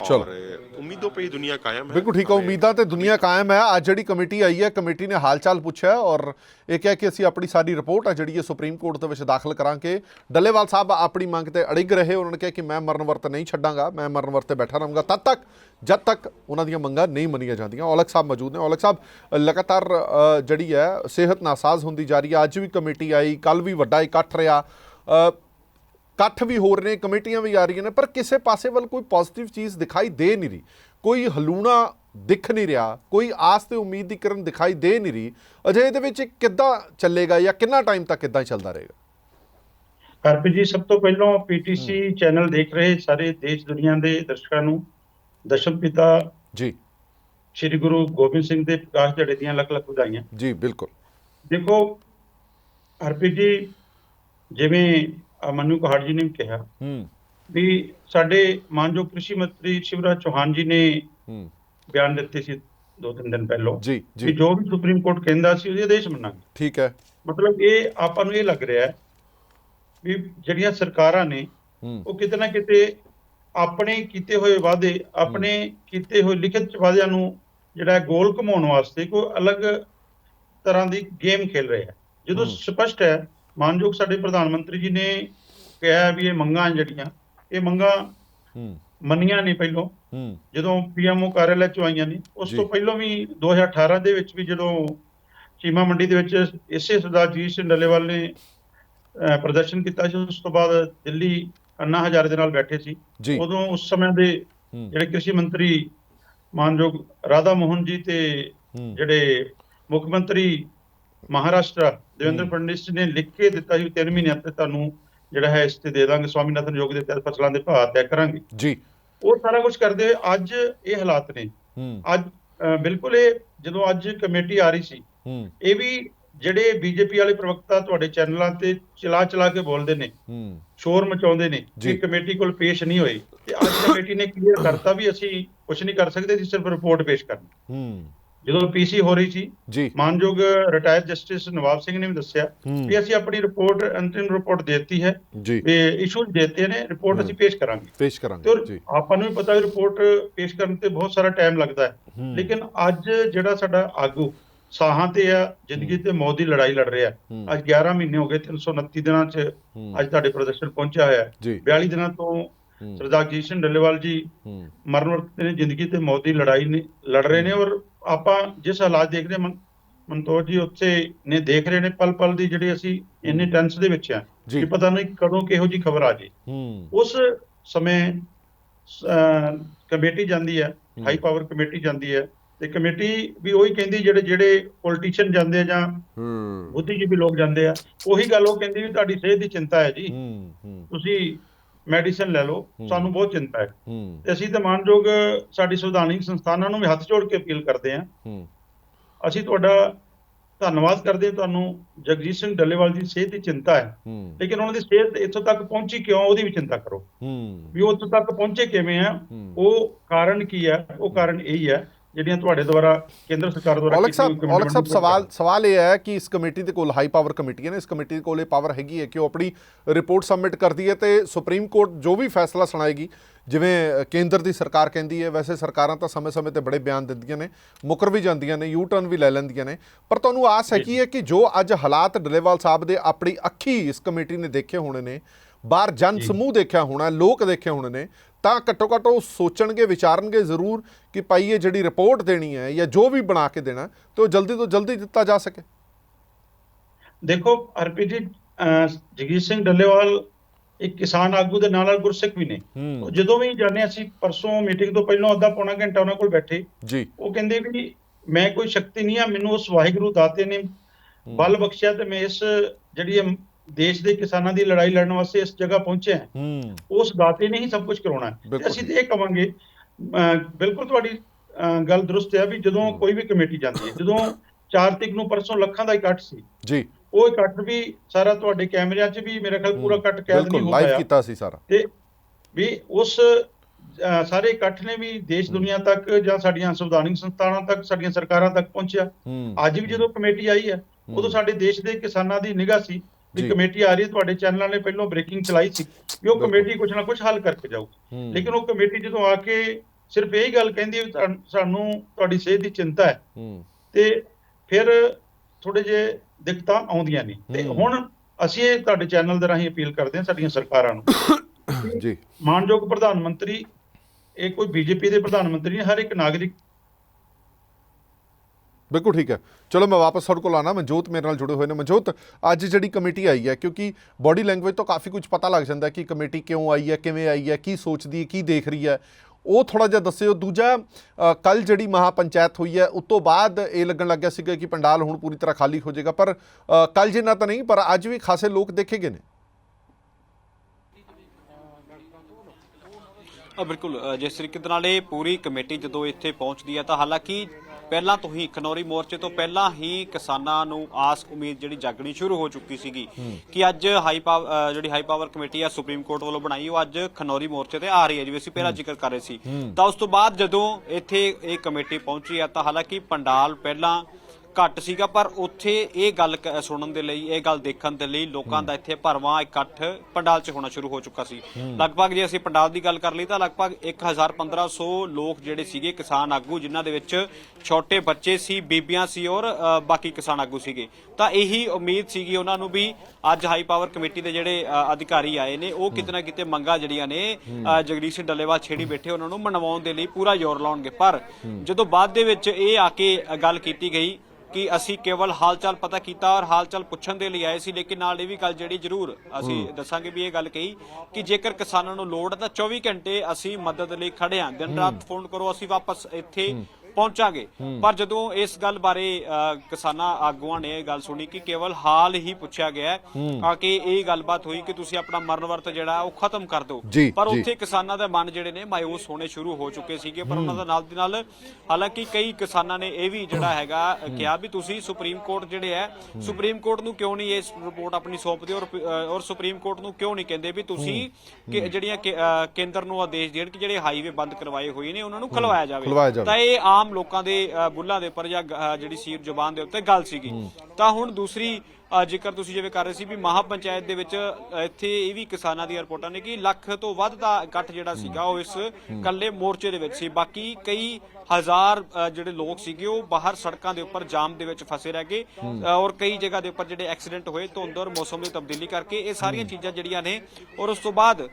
चलो। और उम्मीदों पे ही दुनिया कायम है ਬਿਲਕੁਲ ਠੀਕ ਹੈ हमें- ਉਮੀਦਾਂ ਤੇ ਦੁਨੀਆ ਕਾਇਮ ਹੈ ਅੱਜ ਜਿਹੜੀ ਕਮੇਟੀ ਆਈ ਹੈ ਕਮੇਟੀ ਨੇ ਹਾਲ-ਚਾਲ ਪੁੱਛਿਆ ਹੈ ਔਰ ਇਹ ਕਿਹਾ ਕਿ ਅਸੀਂ ਆਪਣੀ ਸਾਰੀ ਰਿਪੋਰਟ ਆ ਜਿਹੜੀ ਹੈ ਸੁਪਰੀਮ ਕੋਰਟ ਦੇ ਵਿੱਚ ਦਾਖਲ ਕਰਾਂਗੇ ਡੱਲੇਵਾਲ ਸਾਹਿਬ ਆਪਣੀ ਮੰਗ ਤੇ ਅੜਿਗ ਰਹੇ ਉਹਨਾਂ ਨੇ ਕਿਹਾ ਕਿ ਮੈਂ ਮਰਨ ਵਰਤ ਨਹੀਂ ਛੱਡਾਂਗਾ ਮੈਂ ਮਰਨ ਵਰਤ ਤੇ ਬੈਠਾ ਰਹਾਂਗਾ ਤਦ ਤੱਕ ਜਦ ਤੱਕ ਉਹਨਾਂ ਦੀਆਂ ਮੰਗਾਂ ਨਹੀਂ ਮੰਨੀਆਂ ਜਾਂਦੀਆਂ ਔਲਖ ਸਾਹਿਬ ਮੌਜੂਦ ਨੇ ਔਲਖ ਸਾਹਿਬ ਲਗਾਤਾਰ ਅ, ਜਿਹੜੀ ਹੈ ਸਿਹਤ ਨਾਸਾਜ਼ ਹੁੰਦੀ ਜਾ ਰਹੀ ਹੈ ਅੱਜ ਵੀ ਕਮੇਟੀ ਆਈ ਕੱਲ ਵੀ ਵੱਡਾ ਇਕੱਠ ਰਿਹਾ ਅ, ਇਕੱਠ ਵੀ ਹੋ ਰਹੇ ਨੇ ਕਮੇਟੀਆਂ ਵੀ ਆ ਰਹੀਆਂ ਨੇ ਪਰ ਕਿਸੇ ਪਾਸੇ ਵੱਲ ਕੋਈ ਪੋਜ਼ਿਟਿਵ ਚੀਜ਼ ਦਿਖਾਈ ਦੇ ਨਹੀਂ ਰਹੀ। ਕੋਈ ਹਲੂਣਾ ਦਿਖ ਨਹੀਂ ਰਿਹਾ ਕੋਈ ਆਸ ਤੇ ਉਮੀਦ ਦੀ ਕਿਰਨ ਦਿਖਾਈ ਦੇ ਨਹੀਂ ਰਹੀ। ਅਜੇ ਇਹਦੇ ਵਿੱਚ ਕਿੱਦਾਂ ਚੱਲੇਗਾ ਜਾਂ ਕਿੰਨਾ ਟਾਈਮ ਤੱਕ ਕਿੱਦਾਂ ਚੱਲਦਾ ਰਹੇਗਾ? ਹਰਪ੍ਰੀਤ ਜੀ ਸਭ ਤੋਂ ਪਹਿਲਾਂ ਪੀਟੀਸੀ ਚੈਨਲ ਦੇਖ ਰਹੇ ਸਾਰੇ ਦੇਸ਼ ਦੁਨੀਆ ਦੇ ਦਰਸ਼ਕਾਂ ਨੂੰ। ਦਸ਼ਮ ਪਿਤਾ ਜੀ। ਸ੍ਰੀ ਗੁਰੂ ਗੋਬਿੰਦ ਸਿੰਘ ਦੇ ਪ੍ਰਕਾਸ਼ ਦਿਹਾੜੇ ਦੀਆਂ ਲੱਖ ਲੱਖ ਵਧਾਈਆਂ। ਜੀ ਬਿਲਕੁਲ। ਦੇਖੋ ਹਰਪ੍ਰੀਤ ਜੀ ਜਿਵੇਂ ਮਨੂ ਕਹਾੜ ਜੀ ਨੇ ਵੀ ਕਿਹਾ ਹੂੰ। ਵੀ ਸਾਡੇ ਮਾਨਯੋਗ ਕ੍ਰਿਸ਼ੀ ਮੰਤਰੀ ਸ਼ਿਵਰਾਜ ਚੌਹਾਨ ਜੀ ਨੇ ਹੂੰ। ਬਿਆਨ ਦਿੱਤੇ ਸੀ ਦੋ ਤਿੰਨ ਦਿਨ ਪਹਿਲਾਂ ਜੀ ਜੀ। ਜੋ ਵੀ ਸੁਪਰੀਮ ਕੋਰਟ ਕਹਿੰਦਾ ਸੀ ਉਹਦੇ ਆਦੇਸ਼ ਮੰਨਾਂਗੇ। ਠੀਕ ਹੈ। ਮਤਲਬ ਇਹ ਆਪਾਂ ਨੂੰ ਇਹ ਲੱਗ ਰਿਹਾ ਹੈ ਵੀ ਜਿਹੜੀਆਂ ਸਰਕਾਰਾਂ ਨੇ ਉਹ ਕਿਤੇ ਨਾ ਕਿਤੇ ਆਪਣੇ ਕੀਤੇ ਹੋਏ ਵਾਅਦੇ ਆਪਣੇ ਕੀਤੇ ਹੋਏ ਲਿਖਿਤ ਵਾਅਦਿਆਂ ਨੂੰ ਜਿਹੜਾ ਗੋਲ ਘਮਾਉਣ ਵਾਸਤੇ ਕੋਈ ਅਲੱਗ ਤਰ੍ਹਾਂ ਦੀ ਗੇਮ ਖੇਲ ਰਹੇ ਹੈ। ਜਦੋਂ। ਸਪਸ਼ਟ ਹੈ ਮਾਨਯੋਗ ਸਾਡੇ ਪ੍ਰਧਾਨ ਮੰਤਰੀ ਜੀ ਨੇ ਕਿਹਾ ਵੀ ਇਹ ਮੰਗਾਂ ਜਿਹੜੀਆਂ ਇਹ ਮੰਗਾਂ ਹੂੰ। ਮੰਨੀਆਂ ਨਹੀਂ ਪਹਿਲੋਂ। ਹੂੰ। ਜਦੋਂ ਪੀਐਮਓ ਕਾਰਜਾਲੇ ਚ ਆਈਆਂ ਨੇ ਉਸ। ਤੋਂ ਪਹਿਲਾਂ ਵੀ 2018 ਦੇ ਵਿੱਚ ਵੀ ਜਦੋਂ ਚੀਮਾ ਮੰਡੀ ਦੇ ਵਿੱਚ ਇਸੇ ਸਰਦਾਰ ਜੀ ਸਿੰਘ ਡੱਲੇਵਾਲ ਨੇ ਪ੍ਰਦਰਸ਼ਨ ਕੀਤਾ ਸੀ ਉਸ ਤੋਂ ਬਾਅਦ ਦਿੱਲੀ ਅੰਨਾ ਹਜ਼ਾਰੇ ਦੇ ਨਾਲ ਬੈਠੇ ਸੀ। ਉਦੋਂ ਉਸ ਸਮੇਂ ਦੇ ਜਿਹੜੇ ਕ੍ਰਿਸ਼ੀ ਮੰਤਰੀ ਮਾਨਯੋਗ ਰਾਧਾ ਮੋਹਨ ਜੀ ਤੇ ਜਿਹੜੇ ਮੁੱਖ ਮੰਤਰੀ ਮਹਾਰਾਸ਼ਟਰ ਦੇਵੇਂਦਰ ਜੀ ਨੇ ਲਿਖ ਕੇ ਦਿੱਤਾ ਸੀ ਤਿੰਨ ਮਹੀਨਿਆਂ ਤੇ ਤੁਹਾਨੂੰ ਜਿਹੜਾ ਹੈ ਇਸ ਤੇ ਦੇ ਦਾਂਗੇ ਸਵਾਮੀਨਾਥਨ ਯੋਗ ਦੇ ਤਹਿਤ ਫਸਲਾਂ ਦੇ ਭਾਅ ਤੈਅ ਕਰਾਂਗੇ। ਜੀ। ਉਹ ਸਾਰਾ ਕੁਝ ਕਰਦੇ ਹੋਏ ਅੱਜ ਇਹ ਹਾਲਾਤ ਨੇ। ਅੱਜ ਬਿਲਕੁਲ ਇਹ ਜਦੋਂ ਅੱਜ ਕਮੇਟੀ ਆ ਰਹੀ ਸੀ ਇਹ ਵੀ ਜਿਹੜੇ ਬੀਜੇਪੀ ਵਾਲੇ ਪ੍ਰਵਕਤਾ ਤੁਹਾਡੇ ਚੈਨਲਾਂ ਤੇ ਚਲਾ ਚਲਾ ਕੇ ਬੋਲਦੇ ਨੇ ਸ਼ੋਰ ਮਚਾਉਂਦੇ ਨੇ ਜੀ। ਕਿ ਕਮੇਟੀ ਕੋਲ ਪੇਸ਼ ਨਹੀਂ ਹੋਏ। ਤੇ ਅੱਜ ਕਮੇਟੀ ਨੇ ਕਲੀਅਰ ਕਰਤਾ ਵੀ ਅਸੀਂ ਕੁਝ ਨਹੀਂ ਕਰ ਸਕਦੇ ਅਸੀਂ ਸਿਰਫ ਰਿਪੋਰਟ ਪੇਸ਼ ਕਰਨੀ। ਹੂੰ। ਜਦੋਂ ਪੀਸੀ ਹੋ ਰਹੀ ਸੀ ਜੀ। ਮਾਨਯੋਗ ਰਿਟਾਇਰਡ ਜਸਟਿਸ ਨਵਾਬ ਸਿੰਘ ਨੇ ਵੀ ਦੱਸਿਆ ਹੂੰ। ਵੀ ਅਸੀਂ ਆਪਣੀ ਰਿਪੋਰਟ ਅੰਤਿਮ ਰਿਪੋਰਟ ਦਿੱਤੀ ਹੈ ਤੇ ਇਸ਼ੂ ਦਿੱਤੇ ਨੇ ਰਿਪੋਰਟ ਅਸੀਂ ਪੇਸ਼ ਕਰਾਂਗੇ। ਪੇਸ਼ ਕਰਾਂਗੇ ਜੀ। ਆਪਾਂ ਨੂੰ ਵੀ ਪਤਾ ਵੀ ਰਿਪੋਰਟ ਪੇਸ਼ ਕਰਨ ਤੇ ਬਹੁਤ ਸਾਰਾ ਟਾਈਮ ਲੱਗਦਾ ਹੈ। ਹੂੰ, ਲੇਕਿਨ ਅੱਜ ਜਿਹੜਾ ਸਾਡਾ ਆਗੂ ਸਾਹਾਂ ਤੇ ਆ ਜ਼ਿੰਦਗੀ ਤੇ ਮੌਤ ਦੀ ਲੜਾਈ ਲੜ ਰਿਹਾ ਹੂੰ, ਅੱਜ 11 ਮਹੀਨੇ ਹੋ ਗਏ 329 ਦਿਨਾਂ 'ਚ ਹੂੰ, ਅੱਜ ਤੁਹਾਡੇ ਪ੍ਰਦਰਸ਼ਨ ਪਹੁੰਚਿਆ ਹੋਇਆ ਹੈ। ਜੀ। 42 ਦਿਨਾਂ ਤੋਂ ਹੂੰ, ਸਰਦਾਰ ਜੀਤ ਸਿੰਘ ਡੱਲੇਵਾਲ ਜੀ ਹੂੰ, ਮਰਨ ਵਰਤ ਨੇ ਜ਼ਿੰਦਗੀ ਤੇ ਮੌਤ ਦੀ ਲੜਾਈ ਨੇ ਲੜ ਰਹੇ ਨੇ ਔਰ ਆਪਾਂ ਜਿਸ ਹਾਲਾਤ ਦੇਖ ਰਹੇ ਹਾਂ, ਮਨ- ਮਨਤੋਜ ਜੀ ਉੱਥੇ ਨੇ ਦੇਖ ਰਹੇ ਨੇ ਪਲ ਪਲ ਦੀ ਜਿਹੜੀ ਅਸੀਂ ਇੰਨੇ ਟੈਂਸ ਦੇ ਵਿੱਚ ਆ ਕਿ ਪਤਾ ਨਹੀਂ ਕਦੋਂ ਕਿਹੋ ਜੀ ਖਬਰ ਆ ਜੇ। ਉਸ ਸਮੇਂ ਕਮੇਟੀ ਜਾਂਦੀ ਹੈ। ਹਾਈ ਪਾਵਰ ਕਮੇਟੀ ਜਾਂਦੀ ਹੈ ਤੇ ਕਮੇਟੀ ਵੀ ਉਹੀ ਕਹਿੰਦੀ ਜਿਹੜੇ ਜਿਹੜੇ ਪੋਲੀਟੀਸ਼ੀਅਨ ਜਾਂਦੇ ਆ ਜਾਂ ਹੂੰ। ਬੁੱਧੀਜੀਵੀ ਲੋਕ ਜਾਂਦੇ ਆ ਉਹੀ ਗੱਲ ਉਹ ਕਹਿੰਦੀ ਵੀ ਤੁਹਾਡੀ ਸਿਹਤ ਦੀ ਚਿੰਤਾ ਹੈ ਜੀ। ਤੁਸੀਂ ਮੈਡੀਸਨ ਲੈ ਲਓ। ਸਾਨੂੰ ਬਹੁਤ ਚਿੰਤਾ ਹੈ। ਤੇ ਅਸੀਂ ਤਾਂ ਮਾਨਯੋਗ ਸਾਡੀ ਸੰਵਿਧਾਨਿਕ ਸੰਸਥਾਨਾਂ ਨੂੰ ਵੀ ਹੱਥ ਜੋੜ ਕੇ ਅਪੀਲ ਕਰਦੇ ਹਾਂ। ਅਸੀਂ ਤੁਹਾਡਾ ਧੰਨਵਾਦ ਕਰਦੇ ਹਾਂ ਤੁਹਾਨੂੰ ਜਗਜੀਤ ਸਿੰਘ ਡੱਲੇਵਾਲ ਦੀ ਸਿਹਤ ਦੀ ਚਿੰਤਾ ਹੈ। ਲੇਕਿਨ ਉਹਨਾਂ ਦੀ ਸਿਹਤ ਇੱਥੋਂ ਤੱਕ ਪਹੁੰਚੀ ਕਿਉਂ ਉਹਦੀ ਵੀ ਚਿੰਤਾ ਕਰੋ। ਵੀ ਉਹ ਉੱਥੋਂ ਤੱਕ ਪਹੁੰਚੇ ਕਿਵੇਂ ਆ। ਉਹ ਕਾਰਨ ਕੀ ਹੈ ਉਹ ਕਾਰਨ ਇਹੀ ਹੈ ਜਿਹੜੀਆਂ ਤੁਹਾਡੇ ਦੁਆਰਾ ਕੇਂਦਰ ਸਰਕਾਰ ਦੁਆਰਾ ਔਲਖ ਸਾਹਿਬ ਔਲਖ ਸਾਹਿਬ ਸਵਾਲ ਸਵਾਲ ਇਹ ਹੈ ਕਿ ਇਸ ਕਮੇਟੀ ਦੇ ਕੋਲ ਹਾਈ ਪਾਵਰ ਕਮੇਟੀ ਹੈ ਨਾ ਇਸ ਕਮੇਟੀ ਦੇ ਕੋਲ ਇਹ ਪਾਵਰ ਹੈਗੀ ਹੈ ਕਿ ਉਹ ਆਪਣੀ ਰਿਪੋਰਟ ਸਬਮਿਟ ਕਰਦੀ ਹੈ ਤੇ ਸੁਪਰੀਮ ਕੋਰਟ ਜੋ ਵੀ ਫੈਸਲਾ ਸੁਣਾਏਗੀ ਜਿਵੇਂ ਕੇਂਦਰ ਦੀ ਸਰਕਾਰ ਕਹਿੰਦੀ ਹੈ ਵੈਸੇ ਸਰਕਾਰਾਂ ਤਾਂ ਸਮੇਂ-ਸਮੇਂ ਤੇ ਬੜੇ ਬਿਆਨ ਦਿੰਦੀਆਂ ਨੇ ਮੁਕਰ ਵੀ ਜਾਂਦੀਆਂ ਨੇ ਯੂ ਟਰਨ ਵੀ ਲੈ ਲੈਂਦੀਆਂ ਨੇ ਪਰ ਤੁਹਾਨੂੰ ਆਸ ਹੈਗੀ ਹੈ ਕਿ ਜੋ ਅੱਜ ਹਾਲਾਤ ਡਲੇਵਾਲ ਸਾਹਿਬ ਦੇ ਆਪਣੀ ਅੱਖੀ ਇਸ ਕਮੇਟੀ ਨੇ ਦੇਖੇ ਹੋਣੇ ਨੇ ਬਾਹਰ ਜਨ ਸਮੂਹ ਦੇਖਿਆ ਹੋਣਾ ਲੋਕ ਦੇਖੇ ਹੋਣੇ ਨੇ ਤਾਂ ਘੱਟੋ ਘੱਟ ਉਹ ਸੋਚਣਗੇ ਵਿਚਾਰਨਗੇ ਜ਼ਰੂਰ ਕਿ ਭਾਈ ਇਹ ਜਿਹੜੀ ਰਿਪੋਰਟ ਦੇਣੀ ਹੈ ਜਾਂ ਜੋ ਵੀ ਬਣਾ ਕੇ ਦੇਣਾ ਤੇ ਉਹ ਜਲਦੀ ਤੋਂ ਜਲਦੀ ਦਿੱਤਾ ਜਾ ਸਕੇ। ਦੇਖੋ ਹਰਪ੍ਰੀਤ ਜੀ ਅਹ, ਜਗਜੀਤ ਸਿੰਘ ਡੱਲੇਵਾਲ ਇੱਕ ਕਿਸਾਨ ਆਗੂ ਦੇ ਨਾਲ ਨਾਲ ਗੁਰਸਿੱਖ ਵੀ ਨੇ। ਜਦੋਂ ਵੀ ਜਾਂਦੇ ਅਸੀਂ ਪਰਸੋਂ ਮੀਟਿੰਗ ਤੋਂ ਪਹਿਲਾਂ ਅੱਧਾ ਪੌਣਾ ਘੰਟਾ ਉਹਨਾਂ ਕੋਲ ਬੈਠੇ। ਜੀ। ਉਹ ਕਹਿੰਦੇ ਵੀ ਮੈਂ ਕੋਈ ਸ਼ਕਤੀ ਨਹੀਂ ਆ ਮੈਨੂੰ ਉਸ ਵਾਹਿਗੁਰੂ ਦਾਤੇ ਨੇ ਬਲ ਬਖਸ਼ਿਆ ਤੇ ਮੈਂ ਇਸ ਜਿਹੜੀ ਦੇਸ਼ ਦੇ ਕਿਸਾਨਾਂ ਦੀ ਲੜਾਈ ਲੜਨ ਵਾਸਤੇ ਇਸ ਜਗ੍ਹਾ ਪਹੁੰਚਿਆ ਹਾਂ। ਉਸ ਦਾਤੇ ਨੇ ਹੀ ਸਭ ਕੁਝ ਕਰਾਉਣਾ ਹੈ। ਅਸੀਂ ਤੇ ਇਹ ਕਵਾਂਗੇ ਬਿਲਕੁਲ ਤੁਹਾਡੀ ਗੱਲ ਦਰੁਸਤ ਹੈ ਵੀ ਜਦੋਂ ਕੋਈ ਵੀ ਕਮੇਟੀ ਜਾਂਦੀ ਹੈ ਜਦੋਂ 4 ਤਰੀਕ ਨੂੰ ਪਰਸੋਂ ਲੱਖਾਂ ਦਾ ਇਕੱਠ ਸੀ ਜੀ। ਉਹ ਇਕੱਠ ਵੀ ਸਾਰਾ ਤੁਹਾਡੇ ਕੈਮਰਿਆਂ 'ਚ ਵੀ ਮੇਰੇ ਖਿਆਲ ਪੂਰਾ ਇਕੱਠ ਕੈਦ ਨਹੀਂ ਬਿਲਕੁਲ ਹੋ ਲਾਈਵ ਪਾਇਆ। ਕੀਤਾ ਸੀ ਸਾਰਾ। ਤੇ ਵੀ ਉਸ ਸਾਰੇ ਇਕੱਠ ਨੇ ਵੀ ਦੇਸ਼ ਦੁਨੀਆ ਤੱਕ ਜਾਂ ਸਾਡੀਆਂ ਸੰਵਿਧਾਨਿਕ ਸੰਸਥਾਵਾਂ ਤੱਕ ਸਾਡੀਆਂ ਸਰਕਾਰਾਂ ਤੱਕ ਪਹੁੰਚਿਆ। ਅੱਜ ਵੀ ਜਦੋਂ ਕਮੇਟੀ ਆਈ ਹੈ। ਉਦੋਂ ਸਾਡੇ ਦੇਸ਼ ਦੇ ਕਿਸਾਨਾਂ ਦੀ ਨਿਗਾਹ ਸੀ। ਜੀ। ਕਮੇਟੀ ਆ ਰਹੀ ਹੈ ਤੁਹਾਡੇ ਚੈਨਲਾਂ ਨੇ ਪਹਿਲਾਂ ਬ੍ਰੇਕਿੰਗ ਚਲਾਈ ਸੀ ਵੀ ਉਹ। ਕਮੇਟੀ ਕੁਝ ਨਾ ਕੁਝ ਹੱਲ ਕਰਕੇ ਜਾਊ। ਲੇਕਿਨ ਉਹ ਕਮੇਟੀ ਜਦੋਂ ਆ ਕੇ ਸਿਰਫ ਇਹੀ ਗੱਲ ਕਹਿੰਦੀ ਹੈ ਸਾਨ- ਤੁਹਾਡੀ ਸਿਹਤ ਦੀ ਚਿੰਤਾ ਹੈ। ਤੇ ਫਿਰ ਥੋੜੇ ਜੇ ਦਿੱਕਤਾਂ ਆਉਂਦੀਆਂ ਨੇ। ਤੇ। ਹੁਣ ਅਸੀਂ ਇਹ ਤੁਹਾਡੇ ਚੈਨਲ ਦੇ ਰਾਹੀਂ ਅਪੀਲ ਕਰਦੇ ਹਾਂ ਸਾਡੀਆਂ ਸਰਕਾਰਾਂ ਨੂੰ। ਜੀ। ਮਾਨਯੋਗ ਪ੍ਰਧਾਨ ਮੰਤਰੀ ਇਹ ਕੋਈ ਬੀਜੇਪੀ ਦੇ ਪ੍ਰਧਾਨ ਮੰਤਰੀ ਨਹੀਂ ਹਰ ਇੱਕ ਨਾਗਰਿਕ ਬਿਲਕੁਲ ਠੀਕ ਹੈ। ਚਲੋ ਮੈਂ ਵਾਪਸ ਤੁਹਾਡੇ ਕੋਲ ਆਣਾ ਮਨਜੋਤ ਮੇਰੇ ਨਾਲ ਜੁੜੇ ਹੋਏ ਨੇ। ਮਨਜੋਤ, ਅੱਜ ਜਿਹੜੀ ਕਮੇਟੀ ਆਈ ਹੈ, ਕਿਉਂਕਿ ਬਾਡੀ ਲੈਂਗੁਏਜ ਤੋਂ ਕਾਫੀ ਕੁਝ ਪਤਾ ਲੱਗ ਜਾਂਦਾ ਕਿ ਕਮੇਟੀ ਕਿਉਂ ਆਈ ਹੈ, ਕਿਵੇਂ ਆਈ ਹੈ, ਕੀ ਸੋਚਦੀ ਹੈ, ਕੀ ਦੇਖ ਰਹੀ ਹੈ। ਉਹ ਥੋੜਾ ਜਿਹਾ ਦੱਸਿਓ। ਦੂਜਾ ਕੱਲ ਜਿਹੜੀ ਮਹਾ ਪੰਚਾਇਤ ਹੋਈ ਹੈ, ਉਸ ਤੋਂ ਬਾਅਦ ਇਹ ਲੱਗਣ ਲੱਗਿਆ ਸੀਗਾ ਕਿ ਪੰਡਾਲ ਹੁਣ ਪੂਰੀ ਤਰ੍ਹਾਂ ਖਾਲੀ ਹੋ ਜਾਏਗਾ। ਪਰ ਕੱਲ ਜਿੰਨਾ ਤਾਂ ਨਹੀਂ, ਪਰ ਅੱਜ ਵੀ ਖਾਸੇ ਲੋਕ ਦੇਖੇ ਗਏ ਨੇ। ਬਿਲਕੁਲ ਜਿਸ ਤਰੀਕੇ ਦੇ ਨਾਲ ਇਹ ਪੂਰੀ ਕਮੇਟੀ ਜਦੋਂ ਇੱਥੇ ਪਹੁੰਚਦੀ ਹੈ, ਤਾਂ ਹਾਲਾਂਕਿ ਪਹਿਲਾਂ ਤੋਂ ਹੀ ਖਨੌਰੀ ਮੋਰਚੇ ਤੋਂ ਪਹਿਲਾਂ ਹੀ ਕਿਸਾਨਾਂ ਨੂੰ ਆਸ ਉਮੀਦ ਜਿਹੜੀ ਜਾਗਣੀ ਸ਼ੁਰੂ ਹੋ ਚੁੱਕੀ ਸੀਗੀ ਕਿ ਅੱਜ ਹਾਈ ਪਾਵਰ ਜਿਹੜੀ ਹਾਈ ਪਾਵਰ ਕਮੇਟੀ ਆ ਸੁਪਰੀਮ ਕੋਰਟ ਵੱਲੋਂ ਬਣਾਈ ਉਹ ਅੱਜ ਖਨੌਰੀ ਮੋਰਚੇ ਤੇ ਆ ਰਹੀ ਹੈ ਜਿਵੇਂ ਅਸੀਂ ਪਹਿਲਾਂ ਜ਼ਿਕਰ ਕਰ ਰਹੇ ਸੀ। ਤਾਂ ਉਸ ਤੋਂ ਬਾਅਦ ਜਦੋਂ ਇੱਥੇ ਇਹ ਕਮੇਟੀ ਪਹੁੰਚੀ ਆ ਤਾਂ ਹਾਲਾਂਕਿ ਪੰਡਾਲ ਪਹਿਲਾਂ ਘੱਟ ਸੀਗਾ ਪਰ ਉੱਥੇ ਇਹ ਗੱਲ ਕ- ਸੁਣਨ ਦੇ ਲਈ ਇਹ ਗੱਲ ਦੇਖਣ ਦੇ ਲਈ ਲੋਕਾਂ ਦਾ ਇੱਥੇ ਭਰਵਾਂ ਇਕੱਠ ਪੰਡਾਲ 'ਚ ਹੋਣਾ ਸ਼ੁਰੂ ਹੋ ਚੁੱਕਾ ਸੀ। ਲਗਭਗ ਜੇ ਅਸੀਂ ਪੰਡਾਲ ਦੀ ਗੱਲ ਕਰ ਲਈ ਤਾਂ ਲਗਭਗ 1500 ਲੋਕ ਜਿਹੜੇ ਸੀਗੇ ਕਿਸਾਨ ਆਗੂ ਜਿਨ੍ਹਾਂ ਦੇ ਵਿੱਚ ਛੋਟੇ ਬੱਚੇ ਸੀ ਬੀਬੀਆਂ ਸੀ ਔਰ ਅ, ਬਾਕੀ ਕਿਸਾਨ ਆਗੂ ਸੀਗੇ। ਤਾਂ ਇਹੀ ਉਮੀਦ ਸੀਗੀ ਉਹਨਾਂ ਨੂੰ ਵੀ ਅੱਜ ਹਾਈ ਪਾਵਰ ਕਮੇਟੀ ਦੇ ਜਿਹੜੇ ਅ, ਅਧਿਕਾਰੀ ਆਏ ਨੇ ਉਹ ਕਿਤੇ ਨਾ ਕਿਤੇ ਮੰਗਾ ਜਿਹੜੀਆਂ ਨੇ ਅ, ਜਗਦੀਸ਼ ਸਿੰਘ ਡੱਲੇਵਾਲ ਛੇੜੀ ਬੈਠੇ ਉਹਨਾਂ ਨੂੰ ਮਨਵਾਉਣ ਦੇ ਲਈ ਪੂਰਾ ਜ਼ੋਰ ਲਾਉਣਗੇ। ਪਰ ਜਦੋਂ ਬਾਅਦ ਦੇ ਵਿੱਚ ਇਹ ਆ ਕੇ ਅ, ਗੱਲ ਕੀਤੀ ਗਈ ਕਿ ਅਸੀਂ ਕੇਵਲ ਹਾਲਚਾਲ ਪਤਾ ਕੀਤਾ ਔਰ ਹਾਲਚਾਲ ਪੁੱਛਣ ਦੇ ਲਈ ਆਏ ਸੀ ਲੇਕਿਨ ਨਾਲ ਇਹ ਵੀ ਗੱਲ ਜਿਹੜੀ ਜ਼ਰੂਰ ਅਸੀਂ ਦੱਸਾਂਗੇ ਵੀ ਇਹ ਗੱਲ ਕਹੀ ਕਿ ਜੇਕਰ ਕਿਸਾਨਾਂ ਨੂੰ ਲੋੜ ਹੈ ਤਾਂ 24 ਘੰਟੇ ਅਸੀਂ ਮਦਦ ਲਈ ਖੜੇ ਹਾਂ। ਦਿਨ ਰਾਤ ਫੋਨ ਕਰੋ ਅਸੀਂ ਵਾਪਸ ਇੱਥੇ ਪਹੁੰਚਾਂਗੇ। ਪਰ ਜਦੋਂ ਇਸ ਗੱਲ ਬਾਰੇ ਕਿਸਾਨਾਂ ਆਗੂਆਂ ਨੇ ਇਹ ਗੱਲ ਸੁਣੀ ਕਿ ਕੇਵਲ ਹਾਲ ਹੀ ਪੁੱਛਿਆ ਗਿਆ ਆ ਕਿ ਇਹ ਗੱਲਬਾਤ ਹੋਈ ਕਿ ਤੁਸੀਂ ਆਪਣਾ ਮਰਨ ਵਰਤ ਜਿਹੜਾ ਉਹ ਖਤਮ ਕਰ ਦਿਓ। ਪਰ। ਉੱਥੇ ਕਿਸਾਨਾਂ ਦੇ ਮਨ ਜਿਹੜੇ ਨੇ ਮਾਇੂਸ ਹੋਣੇ ਸ਼ੁਰੂ ਹੋ ਚੁੱਕੇ ਸੀਗੇ ਪਰ ਉਹਨਾਂ ਦਾ ਨਾਲ ਦੀ ਨਾਲ ਹਾਲਾਂਕਿ ਕਈ ਕਿਸਾਨਾਂ ਨੇ ਇਹ ਵੀ ਜਿਹੜਾ ਹੈਗਾ ਕਿਹਾ ਵੀ ਤੁਸੀਂ ਸੁਪਰੀਮ ਕੋਰਟ ਜਿਹੜੇ ਹੈ ਸੁਪਰੀਮ ਕੋਰਟ ਨੂੰ ਕਿਉਂ ਨਹੀਂ ਇਸ ਰਿਪੋਰਟ ਆਪਣੀ ਸੌਂਪਦੇ ਔਰ ਔਰ ਸੁਪਰੀਮ ਕੋਰਟ ਨੂੰ ਕਿਉਂ ਨਹੀਂ ਕਹਿੰਦੇ ਵੀ ਤੁਸੀਂ ਕਿ ਜਿਹੜੀਆਂ ਕੇਂਦਰ ਨੂੰ ਆਦੇਸ਼ ਦੇਣ ਕਿ ਜਿਹੜੇ ਹਾਈਵੇ ਬੰਦ ਕਰਵਾਏ ਹੋਏ ਨੇ ਉਹਨਾਂ ਨੂੰ ਖੁਲਵਾਇਆ ਜਾਵੇ। ਤਾਂ ਇਹ ਆਮ ਲੋਕਾਂ ਦੇ ਬੁੱਲਾਂ ਦੇ ਉੱਪਰ ਜਾਂ ਗ- ਜਿਹੜੀ ਸੀਰ ਜ਼ੁਬਾਨ ਦੇ ਉੱਤੇ ਗੱਲ ਸੀਗੀ। ਤਾਂ ਹੁਣ ਦੂਸਰੀ ਅ, ਜ਼ਿਕਰ ਤੁਸੀਂ ਜਿਵੇਂ ਕਰ ਰਹੇ ਸੀ ਵੀ ਮਹਾ ਪੰਚਾਇਤ ਦੇ ਵਿੱਚ ਅ, ਇੱਥੇ ਇਹ ਵੀ ਕਿਸਾਨਾਂ ਦੀਆਂ ਰਿਪੋਰਟਾਂ ਨੇ ਕਿ ਲੱਖ ਤੋਂ ਵੱਧ ਦਾ ਇਕੱਠ ਜਿਹੜਾ ਸੀਗਾ ਉਹ ਇਸ ਕੱਲੇ ਮੋਰਚੇ ਦੇ ਵਿੱਚ ਸੀ। ਬਾਕੀ ਕਈ ਹਜ਼ਾਰ ਅ, ਜਿਹੜੇ ਲੋਕ ਸੀਗੇ ਉਹ ਬਾਹਰ ਸੜਕਾਂ ਦੇ ਉੱਪਰ ਜਾਮ ਦੇ ਵਿੱਚ ਫਸੇ ਰਹਿ ਗਏ। ਅ, ਔਰ ਕਈ ਜਗ੍ਹਾ ਦੇ ਉੱਪਰ ਜਿਹੜੇ ਐਕਸੀਡੈਂਟ ਹੋਏ ਧੁੰਦ ਔਰ ਮੌਸਮ ਦੀ ਤਬਦੀਲੀ ਕਰਕੇ ਇਹ ਸਾਰੀਆਂ ਚੀਜ਼ਾਂ ਜਿਹੜੀਆਂ ਨੇ ਔਰ ਉਸ ਤੋਂ ਬਾਅਦ